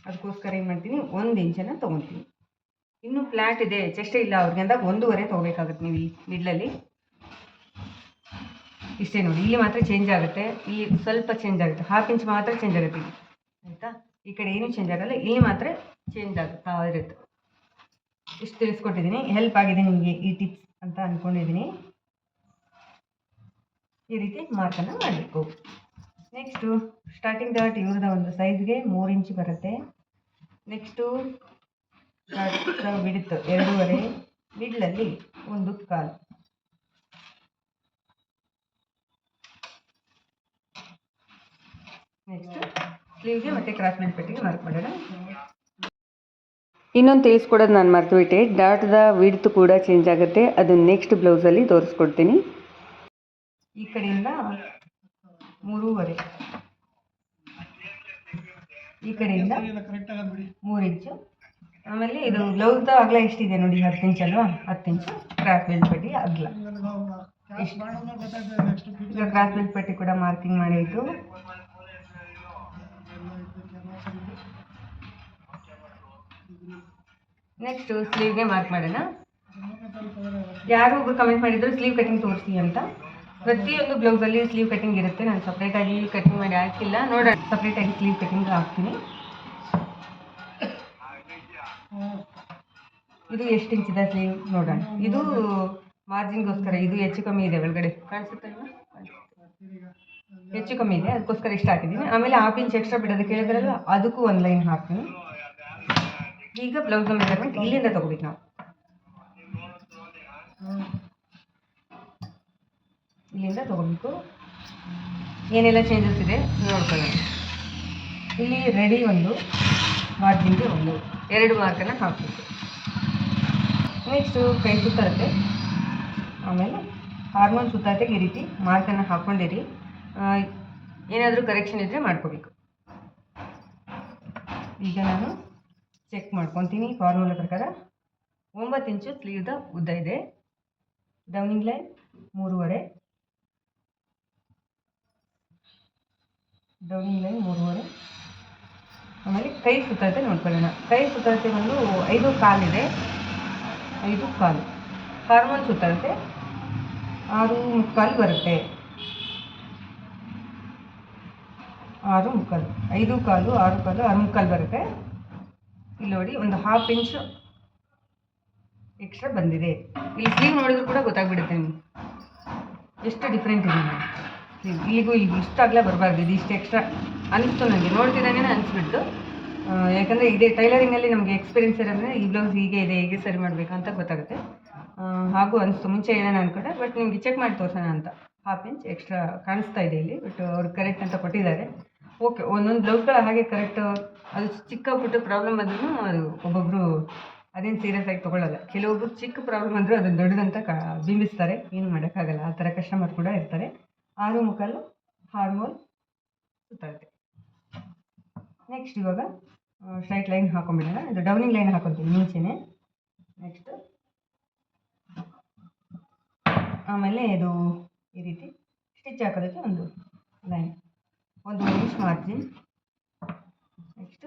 ಅದಕ್ಕೋಸ್ಕರ ಏನು ಮಾಡ್ತೀನಿ, ಒಂದು ಇಂಚನ್ನು ತೊಗೊತೀನಿ. ಇನ್ನೂ ಫ್ಲ್ಯಾಟ್ ಇದೆ ಚೆಸ್ಟ್ ಇಲ್ಲ, ಅವ್ರಿಗೆ ಅಂದಾಗ ಒಂದೂವರೆ ತೊಗೋಬೇಕಾಗುತ್ತೆ ನೀವು ಇಲ್ಲಿ ಮಿಡ್ಲಲ್ಲಿ ಇಷ್ಟೇ ನೋಡಿ, ಇಲ್ಲಿ ಮಾತ್ರ ಚೇಂಜ್ ಆಗುತ್ತೆ. ಇಲ್ಲಿ ಸ್ವಲ್ಪ ಚೇಂಜ್ ಆಗುತ್ತೆ. ಹಾಫ್ ಇಂಚ್ ಮಾತ್ರ ಚೇಂಜ್ ಆಗುತ್ತೆ ಇಲ್ಲಿ. ಆಯಿತಾ? ಈ ಕಡೆ ಏನೂ ಚೇಂಜ್ ಆಗಲ್ಲ. ಇಲ್ಲಿ ಮಾತ್ರ ಚೇಂಜ್ ಆಗುತ್ತಾ ಇರುತ್ತೆ. ಇಷ್ಟು ತಿಳಿಸ್ಕೊಟ್ಟಿದ್ದೀನಿ. ಹೆಲ್ಪ್ ಆಗಿದೆ ನಿಮಗೆ ಈ ಟಿಪ್ಸ್ ಅಂತ ಅಂದ್ಕೊಂಡಿದ್ದೀನಿ ಈ ರೀತಿ ಮಾರ್ಕನ್ನು ಮಾಡಬೇಕು. ನೆಕ್ಸ್ಟು ಸ್ಟಾರ್ಟಿಂಗ್ ಡಾಟ್ ಇವ್ರದ ಒಂದು ಸೈಜ್ಗೆ ಮೂರು ಇಂಚ್ ಬರುತ್ತೆ. ನೆಕ್ಸ್ಟು ಬಿಡುತ್ತು, ಎರಡೂವರೆ ಮಿಡ್ಲಲ್ಲಿ ಒಂದು ಕಾಲು. ನೆಕ್ಸ್ಟ್ ಸ್ಲೀವ್ಗೆ ಮತ್ತು ಕ್ರಾಸ್ ಬೆಲ್ಟ್ ಪಟ್ಟಿಗೆ ಮಾರ್ಕ್ ಮಾಡೋಣ. ಇನ್ನೊಂದು ತಿಳಿಸ್ಕೊಡೋದು ನಾನು ಮರ್ತುಬಿಟ್ಟೆ. ಡಾಟ್ದ ವಿಡ್ತ್ ಕೂಡ ಚೇಂಜ್ ಆಗುತ್ತೆ. ಅದು ನೆಕ್ಸ್ಟ್ ಬ್ಲೌಸಲ್ಲಿ ತೋರಿಸ್ಕೊಡ್ತೀನಿ. ಈ ಕಡೆಯಿಂದ ಮೂರೂವರೆ. ಈ ಕಡೆಯಿಂದ ಮೂರು ಇಂಚು ಆಮೇಲೆ ಇದು ಬ್ಲೌಸ್ ಅಗ್ಲ ಎಷ್ಟಿದೆ ನೋಡಿ, ಹತ್ತು ಇಂಚ್ ಅಲ್ವಾ? ಹತ್ತು ಇಂಚು ಕ್ರಾಸ್ ಬೆಲ್ಟ್ ಪಟ್ಟಿ ಅಗ್ಲ. ಕ್ರಾಸ್ ಬೆಲ್ಟ್ ಪಟ್ಟಿ ಕೂಡ ಮಾರ್ಕಿಂಗ್ ಮಾಡಾಯಿತು ನೆಕ್ಸ್ಟು ಸ್ಲೀವ್ಗೆ ಮಾರ್ಕ್ ಮಾಡೋಣ. ಯಾರು ಒಬ್ರು ಕಮೆಂಟ್ ಮಾಡಿದ್ರು ಸ್ಲೀವ್ ಕಟಿಂಗ್ ತೋರಿಸಿ ಅಂತ. ಪ್ರತಿಯೊಂದು ಬ್ಲೌಸಲ್ಲಿ ಸ್ಲೀವ್ ಕಟಿಂಗ್ ಇರುತ್ತೆ. ನಾನು ಸಪ್ರೇಟಾಗಿ ಕಟಿಂಗ್ ಮಾಡಿ ಹಾಕಿಲ್ಲ. ನೋಡೋಣ. ಸಪ್ರೇಟಾಗಿ ಸ್ಲೀವ್ ಕಟಿಂಗ್ ಹಾಕ್ತೀನಿ. ಇದು ಎಷ್ಟು ಇದೆ ಸ್ಲೀವ್ ನೋಡೋಣ. ಇದು ಮಾರ್ಜಿನ್ಗೋಸ್ಕರ ಇದು ಹೆಚ್ಚು ಕಮ್ಮಿ ಇದೆ ಒಳಗಡೆ. ಕಾಣಿಸುತ್ತಲ್ವಾ? ಹೆಚ್ಚು ಕಮ್ಮಿ ಇದೆ. ಅದಕ್ಕೋಸ್ಕರ ಇಷ್ಟ ಹಾಕಿದ್ದೀನಿ. ಆಮೇಲೆ ಹಾಫ್ ಇಂಚ್ ಎಕ್ಸ್ಟ್ರಾ ಬಿಡೋದಕ್ಕೆ ಹೇಳಿದ್ರಲ್ಲ ಅದಕ್ಕೂ ಒಂದು ಲೈನ್ ಹಾಕ್ತೀನಿ. ಈಗ ಬ್ಲೌಸ್ ಮೆಜರ್ಮೆಂಟ್ ಇಲ್ಲಿಂದ ತಗೋಬೇಕು ನಾವು. ಇಲ್ಲಿಂದ ತಗೋಬೇಕು. ಏನೆಲ್ಲ ಚೇಂಜಸ್ ಇದೆ? ನೋಡ್ಕೊಳ್ಳೋಣ. ಇಲ್ಲಿ ರೆಡಿ ಒಂದು ಮಾರ್ಜಿನ್ಗೆ ಒಂದು, ಎರಡು ಮಾರ್ಕನ್ನು ಹಾಕಬೇಕು. ನೆಕ್ಸ್ಟು ಕೈ ಸುತ್ತಳತೆ ಆಮೇಲೆ ಹಾರ್ಮೋನ್ ಸುತ್ತಾತೆಗೆ ಈ ರೀತಿ ಮಾರ್ಕನ್ನು ಹಾಕ್ಕೊಂಡಿರಿ ಏನಾದರೂ ಕರೆಕ್ಷನ್ ಇದ್ದರೆ ಮಾಡ್ಕೋಬೇಕು. ಈಗ ನಾನು ಚೆಕ್ ಮಾಡ್ಕೊತೀನಿ. ಫಾರ್ಮುಲಾ ಪ್ರಕಾರ ಒಂಬತ್ತು ಇಂಚು ಸ್ಲೀವ್ದ ಉದ್ದ ಇದೆ. ಡೌನಿಂಗ್ ಲೈನ್ ಮೂರುವರೆ. ಡೌನಿಂಗ್ ಲೈನ್ ಮೂರುವರೆ. ಆಮೇಲೆ ಕೈ ಸುತ್ತಳತೆ ನೋಡ್ಕೊಳ್ಳೋಣ. ಕೈ ಸುತ್ತಳತೆ ಒಂದು ಐದು ಕಾಲಿದೆ ಐದು ಕಾಲು. ಫಾರ್ಮಲ್ ಸುತ್ತಳತೆ ಆರು ಮುಕ್ಕಾಲು ಬರುತ್ತೆ. ಆರು ಮುಕ್ಕಾಲು. ಐದು ಕಾಲು, ಆರು ಕಾಲು, ಆರು ಮುಕ್ಕಾಲು ಬರುತ್ತೆ. ಇಲ್ಲಿ ನೋಡಿ, ಒಂದು ಹಾಫ್ ಇಂಚು ಎಕ್ಸ್ಟ್ರಾ ಬಂದಿದೆ. ಇಲ್ಲಿ ಸ್ಲೀವ್ ನೋಡಿದ್ರು ಕೂಡ ಗೊತ್ತಾಗ್ಬಿಡುತ್ತೆ ನಿಮ್ಗೆ. ಎಷ್ಟು ಡಿಫ್ರೆಂಟ್ ಇದೆ ಸ್ಲೀವ್ ಇಲ್ಲಿಗೂ ಇಲ್ಲಿಗೂ ಇಷ್ಟು ಆಗಲೇ ಬರಬಾರ್ದು, ಇದು ಇಷ್ಟು ಎಕ್ಸ್ಟ್ರಾ ಅನಿಸ್ತು ನನಗೆ ನೋಡ್ತಿದ್ದಂಗೆ ಅನಿಸ್ಬಿಟ್ಟು ಯಾಕಂದರೆ ಇದೇ ಟೈಲರಿಂಗಲ್ಲಿ ನಮಗೆ ಎಕ್ಸ್ಪೀರಿಯನ್ಸ್ ಇರೋದ್ರೆ ಈ ಬ್ಲೌಸ್ ಹೀಗೆ ಇದೆ, ಹೀಗೆ ಸರಿ ಮಾಡಬೇಕು ಅಂತ ಗೊತ್ತಾಗುತ್ತೆ. ಹಾಗೂ ಅನಿಸ್ತು. ಮುಂಚೆ ಹೇಳೋಣ ಅಂದ್ಕೊಂಡೆ ಬಟ್ ನಿಮಗೆ ಚೆಕ್ ಮಾಡಿ ತೋರಿಸೋಣ ಅಂತ. ಹಾಫ್ ಇಂಚ್ ಎಕ್ಸ್ಟ್ರಾ ಕಾಣಿಸ್ತಾ ಇದೆ ಇಲ್ಲಿ ಬಟ್ ಅವ್ರು ಕರೆಕ್ಟ್ ಅಂತ ಕೊಟ್ಟಿದ್ದಾರೆ. ಓಕೆ, ಒಂದೊಂದು ಬ್ಲೌಸ್ಗಳು ಹಾಗೆ ಕರೆಕ್ಟ್ ಅದು ಚಿಕ್ಕ ಪುಟ್ಟ ಪ್ರಾಬ್ಲಮ್ ಆದ್ರೂ ಅದು ಒಬ್ಬೊಬ್ಬರು ಅದೇನು ಸೀರಿಯಸ್ ಆಗಿ ತೊಗೊಳ್ಳಲ್ಲ ಕೆಲವೊಬ್ರು ಚಿಕ್ಕ ಪ್ರಾಬ್ಲಮ್ ಅಂದರೂ ಅದನ್ನು ದೊಡ್ಡದಂತ ಕ, ಬಿಂಬಿಸ್ತಾರೆ. ಏನು ಮಾಡೋಕ್ಕಾಗಲ್ಲ. ಆ ಥರ ಕಸ್ಟಮರ್ ಕೂಡ ಇರ್ತಾರೆ. ಆರು ಮುಖಲು ಹಾರ್ಮೋನ್ ಸುತ್ತಾಗುತ್ತೆ ನೆಕ್ಸ್ಟ್ ಇವಾಗ ಸ್ಟ್ರೈಟ್ ಲೈನ್ ಹಾಕೊಂಡ್ಬಿಡೋಣ. ಇದು ಡೌನಿಂಗ್ ಲೈನ್ ಹಾಕೊತೀನಿ ಮುಂಚೆನೆ. ನೆಕ್ಸ್ಟ್ ಆಮೇಲೆ ಇದು ಈ ರೀತಿ ಸ್ಟಿಚ್ ಹಾಕೋದಕ್ಕೆ ಒಂದು ಲೈನ್ ಒಂದು ಇಂಚ್ ಮಾಡ್ತೀನಿ ನೆಕ್ಸ್ಟ್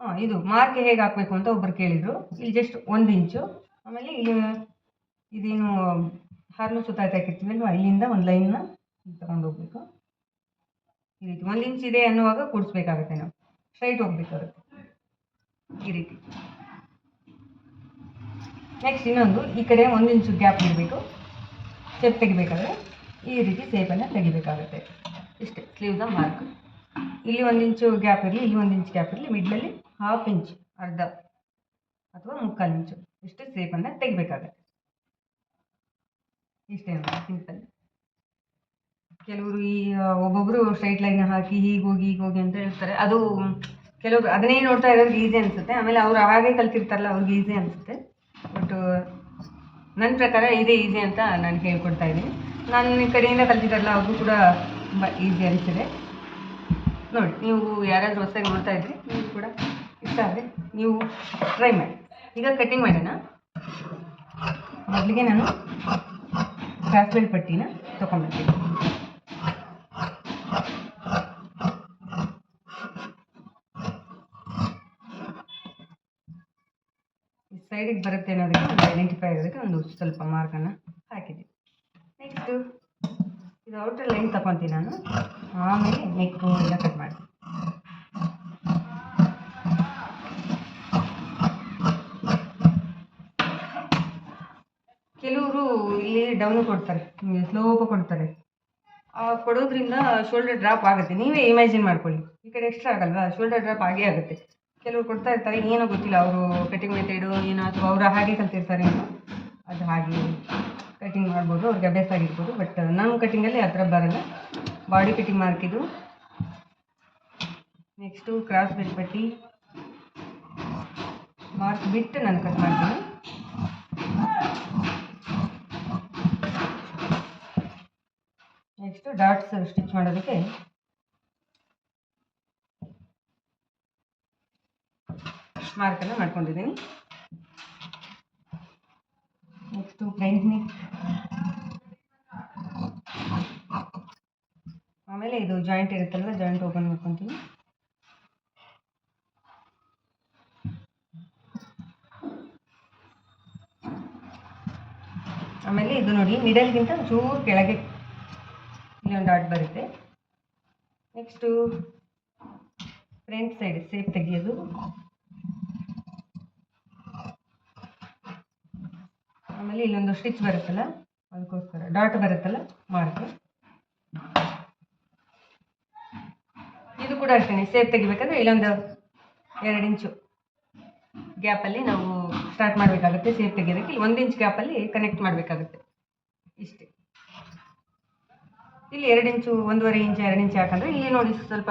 ಹಾಂ, ಇದು ಮಾರ್ಕ್ ಹೇಗೆ ಹಾಕಬೇಕು ಅಂತ ಒಬ್ಬರು ಕೇಳಿದರು. ಇಲ್ಲಿ ಜಸ್ಟ್ ಒಂದು ಇಂಚು ಆಮೇಲೆ ಇಲ್ಲಿ ಇದೇನು ಹಾರ್ನು ಸುತ್ತಾಯ್ತು ಹಾಕಿರ್ತೀವಲ್ವ ಇಲ್ಲಿಂದ ಒಂದು ಲೈನ್ನ ತಗೊಂಡು ಹೋಗ್ಬೇಕು. ಈ ರೀತಿ ಒಂದು ಇಂಚ್ ಇದೆ ಅನ್ನುವಾಗ ಕೂಡಿಸ್ಬೇಕಾಗುತ್ತೆ ನಾವು. ಸ್ಟ್ರೈಟ್ ಹೋಗ್ಬೇಕಾಗುತ್ತೆ ಈ ರೀತಿ. ನೆಕ್ಸ್ಟ್ ಇನ್ನೊಂದು, ಈ ಕಡೆ ಒಂದು ಇಂಚು ಗ್ಯಾಪ್ ಇಡಬೇಕು ಸ್ಟೆಪ್ ತೆಗಿಬೇಕಾದ್ರೆ ಈ ರೀತಿ ಶೇಪನ್ನು ತೆಗಿಬೇಕಾಗುತ್ತೆ. ಇಷ್ಟೇ ಸ್ಲೀವ್ದ ಮಾರ್ಕ್ ಇಲ್ಲಿ ಒಂದು ಇಂಚು ಗ್ಯಾಪ್ ಇರಲಿ, ಇಲ್ಲಿ ಒಂದು ಇಂಚು ಗ್ಯಾಪ್ ಇರಲಿ ಮಿಡ್ಲಲ್ಲಿ ಹಾಫ್ ಇಂಚ್ ಅರ್ಧ ಅಥವಾ ಮುಕ್ಕಾಲು ಇಂಚು ಇಷ್ಟು ಸೇಪನ್ನು ತೆಗಿಬೇಕಾಗತ್ತೆ. ಇಷ್ಟೇ ಸಿಂಪಲ್ ಕೆಲವರು ಈ ಒಬ್ಬೊಬ್ಬರು ಸ್ಟ್ರೈಟ್ ಲೈನ್ ಹಾಕಿ ಹೀಗೆ ಹೋಗಿ ಹೀಗೆ ಹೋಗಿ ಅಂತ ಹೇಳ್ತಾರೆ. ಅದು ಕೆಲವರು ಅದನ್ನೇ ನೋಡ್ತಾ ಇರೋರಿಗೆ ಈಸಿ ಅನಿಸುತ್ತೆ. ಆಮೇಲೆ ಅವ್ರು ಹಾಗೆ ಕಲ್ತಿರ್ತಾರಲ್ಲ, ಅವ್ರಿಗೆ ಈಸಿ ಅನಿಸುತ್ತೆ. ಬಟ್ ನನ್ನ ಪ್ರಕಾರ ಇದೇ ಈಸಿ ಅಂತ ನಾನು ಹೇಳ್ಕೊಡ್ತಾ ಇದ್ದೀನಿ. ನಾನು ಕಡೆಯಿಂದ ಕಲ್ತಿದ್ದಾರಲ್ಲ ಅವ್ರಿಗೂ ಕೂಡ ತುಂಬ ಈಸಿ ಅನಿಸಿದೆ. ನೋಡಿ ನೀವು ಯಾರಾದರೂ ಹೊಸದಾಗಿ ನೋಡ್ತಾ ಇದ್ರಿ ನೀವು ಕೂಡ ಇಷ್ಟ ಆದರೆ ನೀವು ಟ್ರೈ ಮಾಡಿ. ಈಗ ಕಟ್ಟಿಂಗ್ ಮಾಡೋಣ. ಮೊದಲಿಗೆ ನಾನು ಕ್ರಾಫ್ಟ್ ಪಟ್ಟಿನ ತೊಗೊಂಡ್ಬರ್ತೀನಿ ಈ ಸೈಡಿಗೆ ಬರುತ್ತೆ ಅನ್ನೋದಕ್ಕೆ ಐಡೆಂಟಿಫೈ ಆಗೋದಕ್ಕೆ ಒಂದು ಸ್ವಲ್ಪ ಮಾರ್ಕನ್ನು ಹಾಕಿದ್ದೀನಿ ನೆಕ್ಸ್ಟು ಇದು ಔಟರ್ ಲೈನ್ ತಗೊತೀನಿ ನಾನು. ಆಮೇಲೆ ನೆಕ್ಕು ಎಲ್ಲ ಕಟ್ ಮಾಡಿ ಕೆಲವರು ಇಲ್ಲಿ ಡೌನು ಕೊಡ್ತಾರೆ ಸ್ಲೋಪ ಕೊಡ್ತಾರೆ. ಕೊಡೋದ್ರಿಂದ ಶೋಲ್ಡರ್ ಡ್ರಾಪ್ ಆಗುತ್ತೆ. ನೀವೇ ಇಮ್ಯಾಜಿನ್ ಮಾಡ್ಕೊಳ್ಳಿ. ಈ ಕಡೆ ಎಕ್ಸ್ಟ್ರಾ ಆಗಲ್ವಾ? ಶೋಲ್ಡರ್ ಡ್ರಾಪ್ ಆಗೇ ಆಗುತ್ತೆ. ಕೆಲವರು ಕೊಡ್ತಾ ಇರ್ತಾರೆ, ಏನೋ ಗೊತ್ತಿಲ್ಲ. ಅವರು ಕಟಿಂಗ್ ಮೆಥೆಡು ಏನೋ ಅಥವಾ ಅವರು ಹಾಗೆ ಕಲ್ತಿರ್ತಾರೆ. ಅದು ಹಾಗೆ. ಕಟಿಂಗ್ ಮಾಡ್ಬೋದು, ಅವ್ರಿಗೆ ಅಭ್ಯಾಸ ಆಗಿರ್ಬೋದು. ಬಟ್ ನಮ್ಮ ಕಟಿಂಗಲ್ಲಿ ಆ ಥರ ಬರಲ್ಲ. ಬಾಡಿ ಕಟಿಂಗ್ ಮಾರ್ಕಿದು ನೆಕ್ಸ್ಟು ಕ್ರಾಸ್ ಬೆಲ್ ಪಟ್ಟಿ. ಮಾರ್ಕ್ ಬಿಟ್ಟು ನಾನು ಕಟ್ ಮಾಡ್ತೀನಿ. ನೆಕ್ಸ್ಟು ಡಾಟ್ಸ್ ಸ್ಟಿಚ್ ಮಾಡೋದಕ್ಕೆ. ಮಾರ್ಕನ್ನು ಮಾಡ್ಕೊಂಡಿದ್ದೀನಿ. ನೆಕ್ಸ್ಟು ನೆಕ್ ಆಮೇಲೆ ಇದು ಜಾಯಿಂಟ್ ಇರುತ್ತಲ್ವ? ಜಾಯಿಂಟ್ ಓಪನ್ ಮಾಡ್ಕೊತೀವಿ. ಆಮೇಲೆ ಇದು ನೋಡಿ ಮಿಡಲ್ಗಿಂತ ಚೂರು ಕೆಳಗೆ ಇಲ್ಲೊಂದು ಡಾಟ್ ಬರುತ್ತೆ. ನೆಕ್ಸ್ಟು ಫ್ರಂಟ್ ಸೈಡ್ ಸೇಫ್ ತೆಗೆಯೋದು. ಆಮೇಲೆ ಇಲ್ಲೊಂದು ಸ್ಟಿಚ್ ಬರುತ್ತಲ್ಲ, ಅದಕ್ಕೋಸ್ಕರ ಡಾಟ್ ಬರುತ್ತಲ್ಲ ಮಾರ್ಕ್ ಇದು ಕೂಡ ಅಷ್ಟೇ ಸೇಪ್ ತೆಗಿಬೇಕಂದ್ರೆ ಇಲ್ಲೊಂದು ಎರಡು ಇಂಚು ಗ್ಯಾಪಲ್ಲಿ ನಾವು ಸ್ಟಾರ್ಟ್ ಮಾಡಬೇಕಾಗುತ್ತೆ ಸೇಫ್ ತೆಗಿಯೋದಕ್ಕೆ. ಒಂದು ಇಂಚ್ ಗ್ಯಾಪಲ್ಲಿ ಕನೆಕ್ಟ್ ಮಾಡಬೇಕಾಗುತ್ತೆ. ಇಷ್ಟೇ. ಇಲ್ಲಿ ಎರಡು ಇಂಚು, ಒಂದೂವರೆ ಇಂಚು, ಎರಡು ಇಂಚು ಹಾಕಂದ್ರೆ ಇಲ್ಲಿ ನೋಡಿ ಸ್ವಲ್ಪ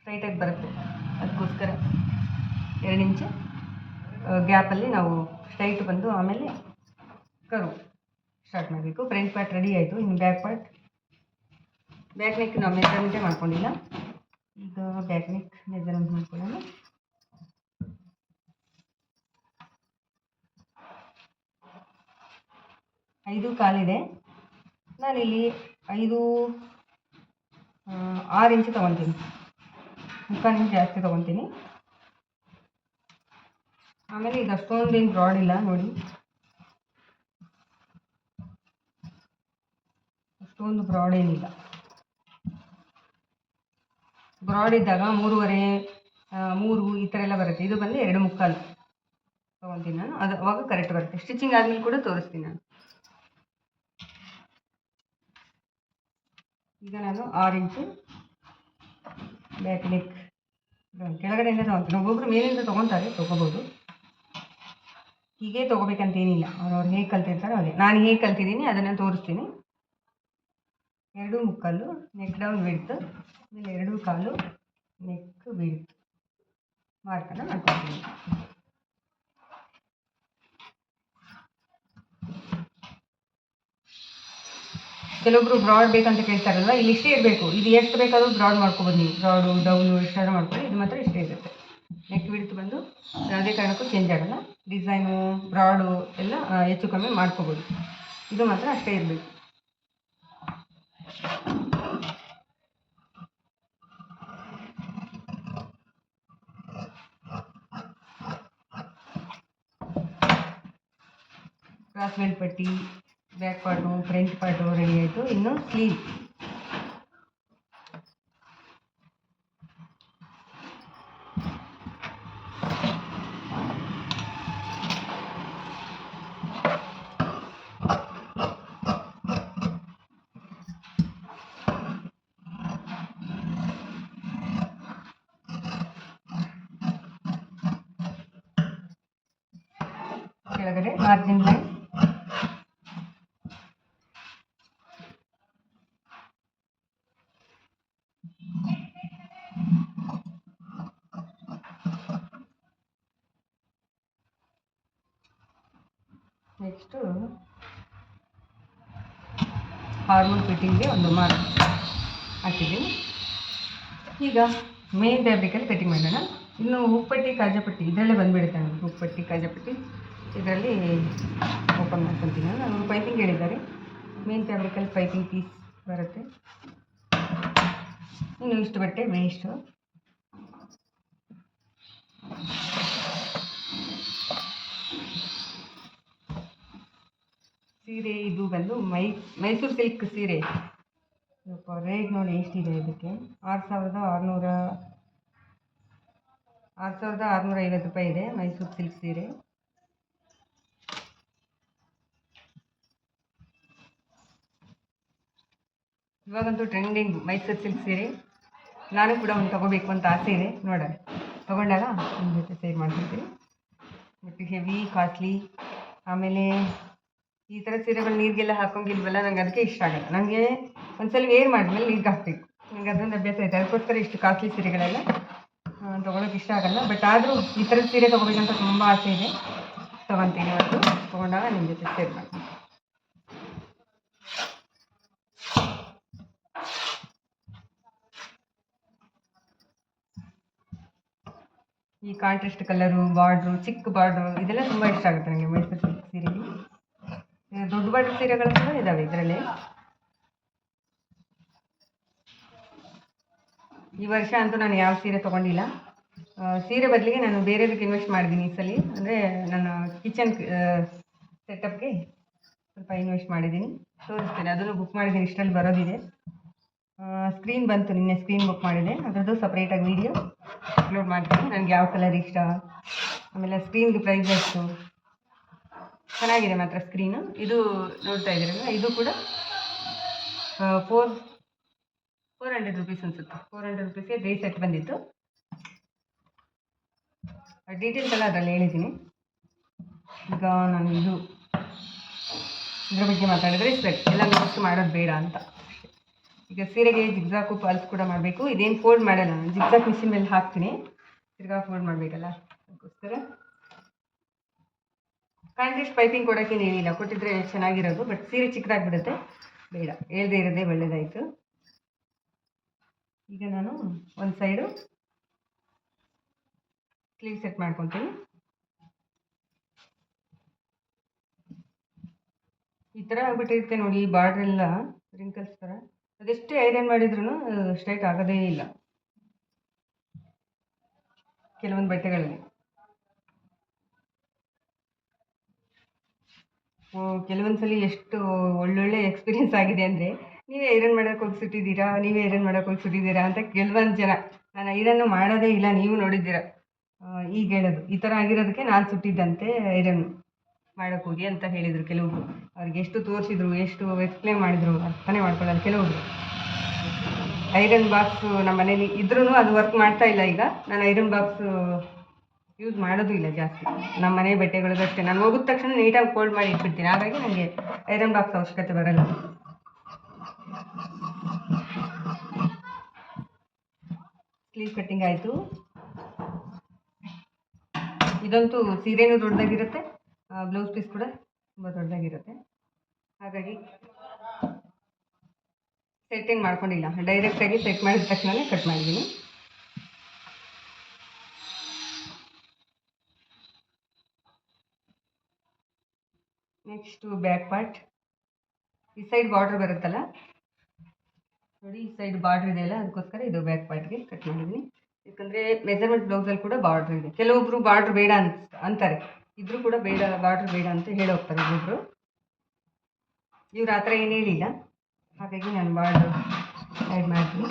ಸ್ಟ್ರೈಟಾಗಿ ಬರುತ್ತೆ. ಅದಕ್ಕೋಸ್ಕರ ಎರಡು ಇಂಚು ಗ್ಯಾಪಲ್ಲಿ ನಾವು ಸ್ಟ್ರೈಟ್ ಬಂದು ಆಮೇಲೆ ಕರು ಸ್ಟಾರ್ಟ್ ಮಾಡಬೇಕು. ಫ್ರಂಟ್ ಪಾರ್ಟ್ ರೆಡಿ ಆಯಿತು. ಇನ್ನು ಬ್ಯಾಕ್ ಪಾರ್ಟ್ ಬ್ಯಾಕ್ ನೆಕ್ ನಾವು ಮೆಜರ್ಮೆಂಟೇ ಮಾಡ್ಕೊಂಡಿಲ್ಲ. ಈಗ ಬ್ಯಾಕ್ ನೆಕ್ ಮೆಜರ್ಮೆಂಟ್ ಮಾಡ್ಕೊಳ್ಳೋಣ. ಐದು ಕಾಲಿದೆ. ನಾನಿಲ್ಲಿ ಐದು ಆರು ಇಂಚು ತೊಗೊತೀನಿ. ಮುಕ್ಕಾಲು ಇಂಚು ಜಾಸ್ತಿ ತೊಗೊತೀನಿ. ಆಮೇಲೆ ಇದು ಏನು ಬ್ರಾಡ್ ಇಲ್ಲ ನೋಡಿ. ಅಷ್ಟೊಂದು ಬ್ರಾಡ್ ಏನಿಲ್ಲ. ಬ್ರಾಡ್ ಇದ್ದಾಗ ಮೂರುವರೆ ಮೂರು ಈ ಥರ ಎಲ್ಲ ಬರುತ್ತೆ. ಇದು ಬಂದು ಎರಡು ಮುಕ್ಕಾಲು. ತೊಗೊತೀನಿ ನಾನು ಅದು ಅವಾಗ ಕರೆಕ್ಟ್ ಬರುತ್ತೆ. ಸ್ಟಿಚಿಂಗ್ ಆದಮೇಲೆ ಕೂಡ ತೋರಿಸ್ತೀನಿ ನಾನು. ಈಗ ನಾನು ಆರು ಇಂಚು ಬ್ಯಾಕ್ ನೆಕ್ ಕೆಳಗಡೆಯಿಂದ ತೊಗೊತೀನಿ. ಒಬ್ಬೊಬ್ರು ಮೇಲಿಂದ ತೊಗೊತಾರೆ, ತೊಗೋಬೋದು. ಹೀಗೆ ತೊಗೋಬೇಕಂತೇನಿಲ್ಲ ಅವ್ರು ಹೇಗೆ ಕಲ್ತಿರ್ತಾರೋ ಅದೇ. ನಾನು ಹೇಗೆ ಕಲ್ತಿದ್ದೀನಿ ಅದನ್ನು ತೋರಿಸ್ತೀನಿ. ಎರಡು ಮುಕ್ಕಾಲು ನೆಕ್ ಡೌನ್ ಬಿಡ್ತು ಆಮೇಲೆ ಎರಡು ಕಾಲು ನೆಕ್ ಬಿಡ್ತು ಮಾರ್ಕನ್ನು ಮಾಡ್ಕೊತೀನಿ ಕೆಲವೊಬ್ರು ಬ್ರಾಡ್ ಬೇಕಂತ ಕೇಳ್ತಾರಲ್ವ ಇಲ್ಲಿ ಇಷ್ಟೇ ಇರಬೇಕು. ಇದು ಎಷ್ಟು ಬೇಕಾದರೂ ಬ್ರಾಡ್ ಮಾಡ್ಕೊಬೋದು ನೀವು. ಬ್ರಾಡು ಡೌನು ಇಷ್ಟಾದ್ರೂ ಮಾಡ್ಕೊಳ್ಳಿ ಇದು ಮಾತ್ರ ಇಷ್ಟೇ ಇರುತ್ತೆ. ನೆಕ್ ಬಿಡ್ತು ಬಂದು ಯಾವುದೇ ಕಾರಣಕ್ಕೂ ಚೇಂಜ್ ಆಗೋಲ್ಲ. ಡಿಸೈನು ಬ್ರಾಡು ಎಲ್ಲ ಹೆಚ್ಚು ಕಮ್ಮಿ ಮಾಡ್ಕೋಬೋದು. ಇದು ಮಾತ್ರ ಅಷ್ಟೇ ಇರಬೇಕು. ಕ್ರಾಸ್ ಬೆಲ್ಟ್ ಪಟ್ಟಿ back part front part ready ಆಯಿತು ಇನ್ನು ಸ್ಲೀವ್ ಕೆಳಗಡೆ ಮಾರ್ಜಿನ್ ಲೈನ್ ನೆಕ್ಸ್ಟು ಹಾರ್ಮೋನ್ ಫಿಟ್ಟಿಂಗ್ಗೆ ಒಂದು ಮಾರ್ಕ್ ಹಾಕಿದ್ದೀನಿ. ಈಗ ಮೇನ್ ಫ್ಯಾಬ್ರಿಕಲ್ಲಿ ಕಟಿಂಗ್ ಮಾಡೋಣ. ಇನ್ನು ಉಪ್ಪಟ್ಟಿ ಕಾಜಾಪಟ್ಟಿ ಇದರಲ್ಲೇ ಬಂದುಬಿಡುತ್ತೆ ನಮಗೆ ಉಪ್ಪಟ್ಟಿ ಕಾಜಾಪಟ್ಟಿ ಇದರಲ್ಲಿ ಓಪನ್ ಮಾಡ್ಕೊತೀನಿ. ನಾನು ಪೈಪಿಂಗ್ ಹೇಳಿದ್ದಾರೆ. ಮೇನ್ ಫ್ಯಾಬ್ರಿಕಲ್ಲಿ ಪೈಪಿಂಗ್ ಪೀಸ್ ಬರುತ್ತೆ. ಇನ್ನು ಇಷ್ಟು ಬಟ್ಟೆ ವೇಸ್ಟು ಸೀರೆ, ಇದು ಬಂದು ಮೈ, ಮೈಸೂರು ಸಿಲ್ಕ್ ಸೀರೆ. ರೇಟ್ ನೋಡಿ ಎಷ್ಟಿದೆ ಇದಕ್ಕೆ? ಆರು ಸಾವಿರದ ಆರುನೂರ, ಆರು ಸಾವಿರದ ಆರುನೂರ ಐವತ್ತು ರೂಪಾಯಿ ಇದೆ ಮೈಸೂರು ಸಿಲ್ಕ್ ಸೀರೆ. ಇವಾಗಂತೂ ಟ್ರೆಂಡಿಂಗ್ ಮೈಸೂರು ಸಿಲ್ಕ್ ಸೀರೆ. ನಾನು ಕೂಡ ಒಂದು ತೊಗೋಬೇಕು ಅಂತ ಆಸೆ ಇದೆ. ನೋಡೋಣ. ತೊಗೊಂಡಾಗ ನಿಮ್ಮ ಜೊತೆ ಸೇರ್ ಮಾಡ್ತಿರ್ತೀನಿ ಮತ್ತು ಹೆವಿ ಕಾಸ್ಟ್ಲಿ ಆಮೇಲೆ ಈ ಥರ ಸೀರೆಗಳು ನೀರಿಗೆಲ್ಲ ಹಾಕೋಂಗಿಲ್ವಲ್ಲ, ನಂಗೆ ಅದಕ್ಕೆ ಇಷ್ಟ ಆಗಲ್ಲ. ನನಗೆ ಒಂದ್ಸಲ ವೇರ್ ಮಾಡಿದ್ಮೇಲೆ ನೀರಿಗೆ ಹಾಕಬೇಕು. ನನಗೆ ಅದೊಂದು ಅಭ್ಯಾಸ ಐತೆ ಅದಕ್ಕೋಸ್ಕರ ಇಷ್ಟು ಕಾಸ್ಟ್ಲಿ ಸೀರೆಗಳೆಲ್ಲ ತೊಗೊಳಕ್ಕೆ ಇಷ್ಟ ಆಗಲ್ಲ. ಬಟ್ ಆದರೂ ಈ ಥರದ ಸೀರೆ ತೊಗೋಬೇಕಂತ ತುಂಬ ಆಸೆ ಇದೆ. ತೊಗೊತೀನಿ ಇವತ್ತು. ತೊಗೊಂಡಾಗ ನಿಮ್ಮ ಜೊತೆ ಸೇರ್ ಮಾಡ್ತೀನಿ. ಈ ಕಾಂಟ್ರಾಸ್ಟ್ ಕಲರು, ಬಾರ್ಡ್ರು, ಚಿಕ್ಕ ಬಾರ್ಡ್ರು, ಇದೆಲ್ಲ ತುಂಬ ಇಷ್ಟ ಆಗುತ್ತೆ ನನಗೆ ಮೈಸೂರು ಸಿಲ್ಕ್ ಸೀರೆಯಲ್ಲಿ ದೊಡ್ಡ ಬಾರ್ಡ್ರ್ ಸೀರೆಗಳು ಕೂಡ ಇದ್ದಾವೆ ಇದರಲ್ಲಿ. ಈ ವರ್ಷ ಅಂತೂ ನಾನು ಯಾವ ಸೀರೆ ತೊಗೊಂಡಿಲ್ಲ. ಸೀರೆ ಬದಲಿಗೆ ನಾನು ಬೇರೆದಕ್ಕೆ ಇನ್ವೆಸ್ಟ್ ಮಾಡಿದ್ದೀನಿ ಈ ಸಲ. ಅಂದರೆ ನನ್ನ ಕಿಚನ್ ಸೆಟಪ್ಗೆ ಸ್ವಲ್ಪ ಇನ್ವೆಸ್ಟ್ ಮಾಡಿದ್ದೀನಿ. ತೋರಿಸ್ತೀನಿ, ಅದನ್ನು ಬುಕ್ ಮಾಡಿದ್ದೀನಿ, ಇಷ್ಟರಲ್ಲಿ ಬರೋದಿದೆ. ಸ್ಕ್ರೀನ್ ಬಂತು, ನಿನ್ನೆ ಸ್ಕ್ರೀನ್ ಬುಕ್ ಮಾಡಿದೆ. ಅದರದ್ದು ಸಪ್ರೇಟಾಗಿ ವೀಡಿಯೋ ಅಪ್ಲೋಡ್ ಮಾಡ್ತೀನಿ. ನನಗೆ ಯಾವ ಕಲರ್ ಇಷ್ಟ? ಆಮೇಲೆ ಸ್ಕ್ರೀನ್ಗೆ ಪ್ರೈಸ್ ಎಷ್ಟು? ಚೆನ್ನಾಗಿದೆ ಮಾತ್ರ ಸ್ಕ್ರೀನು ಇದು ನೋಡ್ತಾ ಇದ್ದೀರಲ್ಲ ಇದು ಕೂಡ ಫೋರ್ ಫೋರ್ ಹಂಡ್ರೆಡ್ ರುಪೀಸ್ ಅನಿಸುತ್ತೆ. ಫೋರ್ ಹಂಡ್ರೆಡ್ ರುಪೀಸ್ಗೆ ತ್ರೀ ಸೆಟ್ ಬಂದಿತ್ತು. ಡೀಟೇಲ್ಸ್ ಎಲ್ಲ ಅದರಲ್ಲಿ ಹೇಳಿದ್ದೀನಿ. ಈಗ ನಾನು ಇದು ಇದ್ರ ಬಗ್ಗೆ ಮಾತಾಡಿದ್ರೆ ಸೆಟ್ ಎಲ್ಲ ಮಿಕ್ಸ್ ಮಾಡೋದು ಬೇಡ ಅಂತ. ಈಗ ಸೀರೆಗೆ ಜಿಗ್ಜಾಕು ಪಾಲ್ಸ್ ಕೂಡ ಮಾಡಬೇಕು. ಇದೇನು ಫೋಲ್ಡ್ ಮಾಡಲ್ಲ. ನಾನು ಜಿಗ್ಜಾಕ್ ಮಿಷಿನ್ ಮೇಲೆ ಹಾಕ್ತೀನಿ. ತಿರ್ಗಾ ಫೋಲ್ಡ್ ಮಾಡಬೇಕಲ್ಲ? ಅದಕ್ಕೋಸ್ಕರ. ಕಾಂಟ್ರಾಸ್ಟ್ ಪೈಪಿಂಗ್ ಕೊಡೋಕ್ಕೇನು ಏನಿಲ್ಲ ಕೊಟ್ಟಿದ್ರೆ ಚೆನ್ನಾಗಿರೋದು ಬಟ್ ಸೀರೆ ಚಿಕ್ಕದಾಗ್ಬಿಡುತ್ತೆ. ಬೇಡ. ಹೇಳ್ದೆ ಇರೋದೇ ಒಳ್ಳೇದಾಯಿತು. ಈಗ ನಾನು ಒಂದು ಸೈಡು ಸ್ಲೀವ್ ಸೆಟ್ ಮಾಡ್ಕೊತೀನಿ. ಈ ಥರ ಆಗ್ಬಿಟ್ಟಿರುತ್ತೆ ನೋಡಿ ಬಾರ್ಡ್ರ್ ಎಲ್ಲ ರಿಂಕಲ್ಸ್ ಥರ ಅದೆಷ್ಟೇ ಐರನ್ ಮಾಡಿದ್ರು ಸ್ಟ್ರೈಟ್ ಆಗೋದೇ ಇಲ್ಲ. ಕೆಲವೊಂದು ಬಟ್ಟೆಗಳಲ್ಲಿ. ಕೆಲವೊಂದು ಸಲ ಎಷ್ಟು ಒಳ್ಳೊಳ್ಳೆ ಎಕ್ಸ್ಪೀರಿಯನ್ಸ್ ಆಗಿದೆ ಅಂದರೆ, ನೀವೇ ಐರನ್ ಮಾಡೋಕೆ ಹೋಗಿ ಸುಟ್ಟಿದ್ದೀರಾ ನೀವೇ ಐರನ್ ಮಾಡೋಕೆ ಹೋಗಿ ಸುಟ್ಟಿದ್ದೀರಾ ಅಂತ ಕೆಲವೊಂದು ಜನ. ನಾನು ಐರನ್ನು ಮಾಡೋದೇ ಇಲ್ಲ, ನೀವು ನೋಡಿದ್ದೀರಾ. ಈಗ ಹೇಳೋದು, ಈ ಥರ ಆಗಿರೋದಕ್ಕೆ ನಾನು ಸುಟ್ಟಿದ್ದಂತೆ ಐರನ್ ಮಾಡೋಕೆ ಹೋಗಿ ಅಂತ ಹೇಳಿದರು ಕೆಲವರು. ಅವ್ರಿಗೆ ಎಷ್ಟು ತೋರಿಸಿದ್ರು, ಎಷ್ಟು ಎಕ್ಸ್ಪ್ಲೇನ್ ಮಾಡಿದ್ರು ಅರ್ಥನೇ ಮಾಡ್ಕೊಳ್ಳೋದು ಕೆಲವರು. ಐರನ್ ಬಾಕ್ಸು ನಮ್ಮ ಮನೇಲಿ ಇದ್ರೂ ಅದು ವರ್ಕ್ ಮಾಡ್ತಾ ಇಲ್ಲ ಈಗ. ನಾನು ಐರನ್ ಬಾಕ್ಸು ಯೂಸ್ ಮಾಡೋದು ಇಲ್ಲ ಜಾಸ್ತಿ. ನಮ್ಮ ಮನೆ ಬಟ್ಟೆಗಳಿಗೂ ಅಷ್ಟೇ. ನಾನು ಹೋಗಿದ ತಕ್ಷಣ ನೀಟಾಗಿ ಫೋಲ್ಡ್ ಮಾಡಿ ಇಟ್ಬಿಡ್ತೀನಿ. ಹಾಗಾಗಿ ನನಗೆ ಐರನ್ ಬಾಕ್ಸ್ ಅವಶ್ಯಕತೆ ಬರಲ್ಲ. ಸ್ಲೀವ್ ಕಟ್ಟಿಂಗ್ ಆಯಿತು. ಇದಂತೂ ಸೀರೆನೂ ದೊಡ್ಡದಾಗಿರುತ್ತೆ. ಬ್ಲೌಸ್ ಪೀಸ್ ಕೂಡ ತುಂಬ ದೊಡ್ಡದಾಗಿರುತ್ತೆ. ಹಾಗಾಗಿ ಸೆಟ್ಟಿಂಗ್ ಮಾಡ್ಕೊಂಡಿಲ್ಲ. ಡೈರೆಕ್ಟಾಗಿ ಸೆಟ್ ಮಾಡಿದ ತಕ್ಷಣವೇ ಕಟ್ ಮಾಡಿದ್ದೀನಿ. ನೆಕ್ಸ್ಟು ಬ್ಯಾಕ್ ಪಾರ್ಟ್ ಈ ಸೈಡ್ ಬಾರ್ಡ್ರ್ ಬರುತ್ತಲ್ಲ? ನೋಡಿ, ಈ ಸೈಡ್ ಬಾರ್ಡ್ರ್ ಇದೆಯಲ್ಲ ಅದಕ್ಕೋಸ್ಕರ ಇದು ಬ್ಯಾಕ್ ಪಾರ್ಟ್ಗೆ ಕಟ್ ಮಾಡಿದ್ದೀನಿ. ಯಾಕಂದರೆ ಮೆಜರ್ಮೆಂಟ್ ಬ್ಲೌಸಲ್ಲಿ ಕೂಡ ಬಾರ್ಡ್ರ್ ಇದೆ. ಕೆಲವೊಬ್ಬರು ಬಾರ್ಡ್ರ್ ಬೇಡ ಅಂತ ಅಂತಾರೆ. ಇದ್ರೂ ಕೂಡ ಬೇಡ ಬಾರ್ಡ್ರ್ ಬೇಡ ಅಂತ ಹೇಳಿ ಹೋಗ್ತಾರೆ ಇಬ್ಬರು ಇವ್ರು ಆ ಥರ ಏನು ಹೇಳಿಲ್ಲ. ಹಾಗಾಗಿ ನಾನು ಬಾರ್ಡ್ರ್ ಆ್ಯಡ್ ಮಾಡ್ತೀನಿ.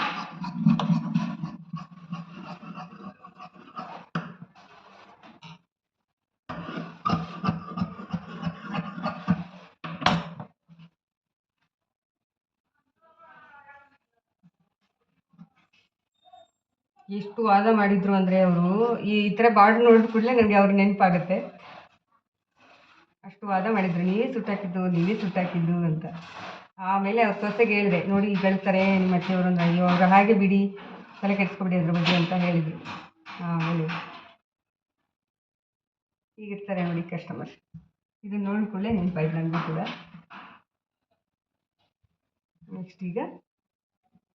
ಎಷ್ಟು ವಾದ ಮಾಡಿದ್ರು ಅಂದರೆ ಅವರು, ಈ ಥರ ಬಾರ್ಡ್ರ್ ನೋಡಿದ ಕೂಡಲೇ ನನಗೆ ಅವ್ರ ನೆನಪಾಗುತ್ತೆ. ವಾದ ಮಾಡಿದ್ರು. ನೀವೇ ಸುಟ್ಟಾಕಿದ್ದು ನೀವೇ ಸುಟ್ಟಾಕಿದ್ದು ಅಂತ. ಆಮೇಲೆ ಅವ್ರ ಸೊಸೆಗೆ ಹೇಳಿದೆ, ನೋಡಿ, ಈಗ ಹೇಳ್ತಾರೆ ನಿಮ್ಮ ಅತ್ತೆಯವರು ಅಂದ್ರೆ ಅಯ್ಯೋ ಅವ್ರು ಹಾಗೆ ಬಿಡಿ, ತಲೆ ಕೆಡಿಸ್ಕೊಬಿಡಿ ಅದ್ರ ಬಗ್ಗೆ ಅಂತ ಹೇಳಿದರು. ಆಮೇಲೆ ಹೀಗಿರ್ತಾರೆ ನೋಡಿ ಕಸ್ಟಮರ್ ಇದನ್ನ ನೋಡಿಕೊಳ್ಳೆ ನೆನಪಾಯ್ತು ನನಗೂ ಕೂಡ. ನೆಕ್ಸ್ಟ್ ಈಗ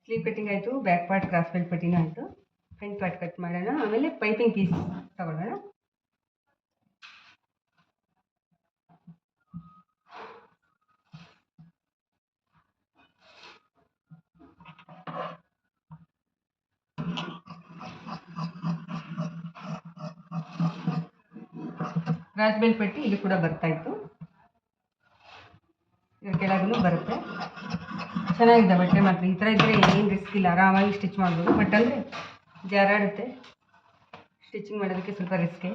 ಸ್ಲೀವ್ ಕಟ್ಟಿಂಗ್ ಆಯಿತು ಬ್ಯಾಕ್ ಪಾರ್ಟ್ ಕ್ರಾಸ್ ಬೆಲ್ಟ್ ಪಟ್ಟಿನೂ ಆಯಿತು. ಫ್ರಂಟ್ ಪಾರ್ಟ್ ಕಟ್ ಮಾಡೋಣ. ಆಮೇಲೆ ಪೈಪಿಂಗ್ ಪೀಸ್ ತಗೊಳ್ಳೋಣ. ಕ್ರಾಸ್ ಬೆಲ್ಟ್ ಪಟ್ಟಿ ಇಲ್ಲಿ ಕೂಡ ಬರ್ತಾ ಇತ್ತು. ಕೆಳಗೂ ಬರುತ್ತೆ. ಚೆನ್ನಾಗಿದೆ ಬಟ್ಟೆ ಮಾತ್ರ. ಈ ಥರ ಇದ್ದರೆ ಏನು ರಿಸ್ಕ್ ಇಲ್ಲ. ಆರಾಮಾಗಿ ಸ್ಟಿಚ್ ಮಾಡ್ಬೋದು. ಬಟ್ ಅಂದರೆ ಜಾರಾಡುತ್ತೆ. ಸ್ಟಿಚಿಂಗ್ ಮಾಡೋದಕ್ಕೆ ಸ್ವಲ್ಪ ರಿಸ್ಕೆ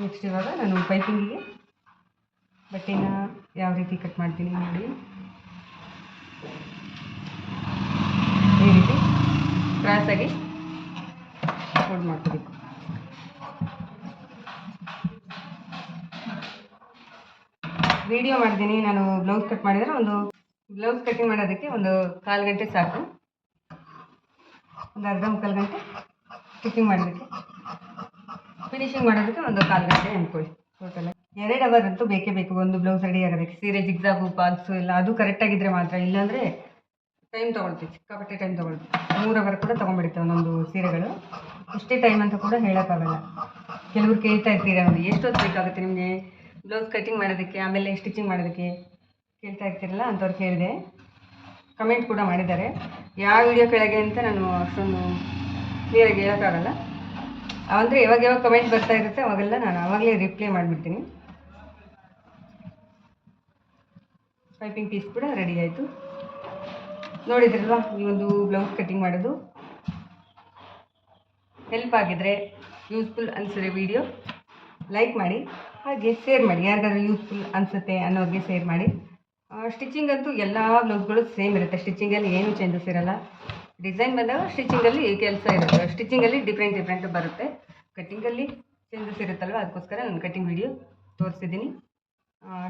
ನೆಕ್ಸ್ಟ್ ಇವಾಗ ನಾನು ಪೈಪಿಂಗಿಗೆ ಬಟ್ಟೆನ ಯಾವ ರೀತಿ ಕಟ್ ಮಾಡ್ತೀನಿ ನೋಡಿ. ಈ ರೀತಿ. ಕ್ರಾಸಾಗಿ ಫೋಲ್ಡ್ ಮಾಡ್ಕೋಬೇಕು ವಿಡಿಯೋ ಮಾಡಿದ್ದೀನಿ ನಾನು ಬ್ಲೌಸ್ ಕಟ್ ಮಾಡಿದರೆ ಒಂದು ಬ್ಲೌಸ್ ಕಟ್ಟಿಂಗ್ ಮಾಡೋದಕ್ಕೆ ಒಂದು ಕಾಲು ಗಂಟೆ ಸಾಕು. ಒಂದು ಅರ್ಧ ಮುಕ್ಕಾಲು ಗಂಟೆ ಸ್ಟಿಚಿಂಗ್ ಮಾಡೋದಕ್ಕೆ ಫಿನಿಶಿಂಗ್ ಮಾಡೋದಕ್ಕೆ ಒಂದು ಕಾಲು ಗಂಟೆ ಅಂದ್ಕೊಳ್ಳಿ ಟೋಟಲ್ ಎರಡು ಅವರ್ ಅಂತೂ ಬೇಕೇ ಬೇಕು, ಒಂದು ಬ್ಲೌಸ್ ರೆಡಿ ಆಗೋದಕ್ಕೆ. ಸೀರೆ, ಜಿಗ್ಜಾಗು ಪಾಲ್ಸು ಎಲ್ಲ, ಅದು ಕರೆಕ್ಟಾಗಿದ್ದರೆ ಮಾತ್ರ, ಇಲ್ಲಾಂದರೆ ಟೈಮ್ ತೊಗೊಳ್ತೀವಿ. ಸಿಕ್ಕಾಪಟ್ಟೆ ಟೈಮ್ ತೊಗೊಳ್ತೀವಿ. ಮೂರು ಅವರ್ ಕೂಡ ತೊಗೊಂಡ್ಬಿಡುತ್ತೆ ಒಂದೊಂದು ಸೀರೆಗಳು. ಇಷ್ಟೇ ಟೈಮ್ ಅಂತ ಕೂಡ ಹೇಳೋಕ್ಕಾಗಲ್ಲ. ಕೆಲವ್ರು ಕೇಳ್ತಾ ಇರ್ತೀರ ನೋಡಿ, ಎಷ್ಟೊತ್ತು ಬೇಕಾಗುತ್ತೆ ನಿಮಗೆ? ಬ್ಲೌಸ್ ಕಟಿಂಗ್ ಮಾಡೋದಕ್ಕೆ, ಆಮೇಲೆ ಸ್ಟಿಚಿಂಗ್ ಮಾಡೋದಕ್ಕೆ? ಕೇಳ್ತಾ ಇರ್ತೀರಲ್ಲ, ಅಂಥವ್ರು ಕೇಳಿದೆ. ಕಮೆಂಟ್ ಕೂಡ ಮಾಡಿದ್ದಾರೆ. ಯಾವ ವಿಡಿಯೋ ಕೆಳಗೆ ಅಂತ ನಾನು ಅಷ್ಟೊಂದು ಕ್ಲಿಯರಾಗಿ ಹೇಳೋಕ್ಕಾಗಲ್ಲ. ಅಂದರೆ ಯಾವಾಗ ಯಾವಾಗ ಕಮೆಂಟ್ ಬರ್ತಾ ಇರುತ್ತೆ, ಅವಾಗೆಲ್ಲ ನಾನು ಆವಾಗಲೇ ರಿಪ್ಲೈ ಮಾಡಿಬಿಡ್ತೀನಿ. ಪೈಪಿಂಗ್ ಪೀಸ್ ಕೂಡ ರೆಡಿ ಆಯಿತು. ನೋಡಿದ್ರಲ್ವಾ? ಈ ಒಂದು ಬ್ಲೌಸ್ ಕಟ್ಟಿಂಗ್ ಮಾಡೋದು. ಹೆಲ್ಪ್ ಆಗಿದ್ರೆ ಯೂಸ್ಫುಲ್ ಅನಿಸಿದ್ರೆ ವಿಡಿಯೋ ಲೈಕ್ ಮಾಡಿ, ಹಾಗೆ ಶೇರ್ ಮಾಡಿ. ಯಾರಿಗಾದ್ರೂ ಯೂಸ್ಫುಲ್ ಅನಿಸುತ್ತೆ ಅನ್ನೋರಿಗೆ ಶೇರ್ ಮಾಡಿ. ಸ್ಟಿಚಿಂಗ್ ಅಂತೂ ಎಲ್ಲ ಬ್ಲೌಸ್ಗಳು ಸೇಮ್ ಇರುತ್ತೆ. ಸ್ಟಿಚಿಂಗಲ್ಲಿ ಏನೂ ಚೇಂಜಸ್ ಇರಲ್ಲ. ಡಿಸೈನ್ ಬಂದಾಗ ಸ್ಟಿಚಿಂಗಲ್ಲಿ ಕೆಲಸ ಇರುತ್ತೆ. ಸ್ಟಿಚಿಂಗಲ್ಲಿ ಡಿಫ್ರೆಂಟ್ ಡಿಫ್ರೆಂಟ್ ಬರುತ್ತೆ. ಕಟ್ಟಿಂಗಲ್ಲಿ ಚೇಂಜಸ್ ಇರುತ್ತಲ್ವ? ಅದಕ್ಕೋಸ್ಕರ ನಾನು ಕಟ್ಟಿಂಗ್ ವಿಡಿಯೋ ತೋರಿಸಿದ್ದೀನಿ.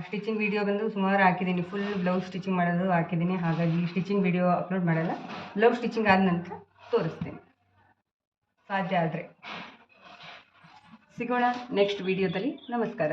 ಸ್ಟಿಚಿಂಗ್ ವಿಡಿಯೋ ಬಂದು ಸುಮಾರು ಹಾಕಿದ್ದೀನಿ. ಫುಲ್ ಬ್ಲೌಸ್ ಸ್ಟಿಚಿಂಗ್ ಮಾಡೋದು ಹಾಕಿದ್ದೀನಿ. ಹಾಗಾಗಿ ಸ್ಟಿಚಿಂಗ್ ವಿಡಿಯೋ ಅಪ್ಲೋಡ್ ಮಾಡಲ್ಲ. ಬ್ಲೌಸ್ ಸ್ಟಿಚಿಂಗ್ ಆದ ನಂತರ ತೋರಿಸ್ತೀನಿ. ಸಾಧ್ಯ ಆದರೆ. ಸಿಗೋಣ ನೆಕ್ಸ್ಟ್ ವಿಡಿಯೋದಲ್ಲಿ ನಮಸ್ಕಾರ.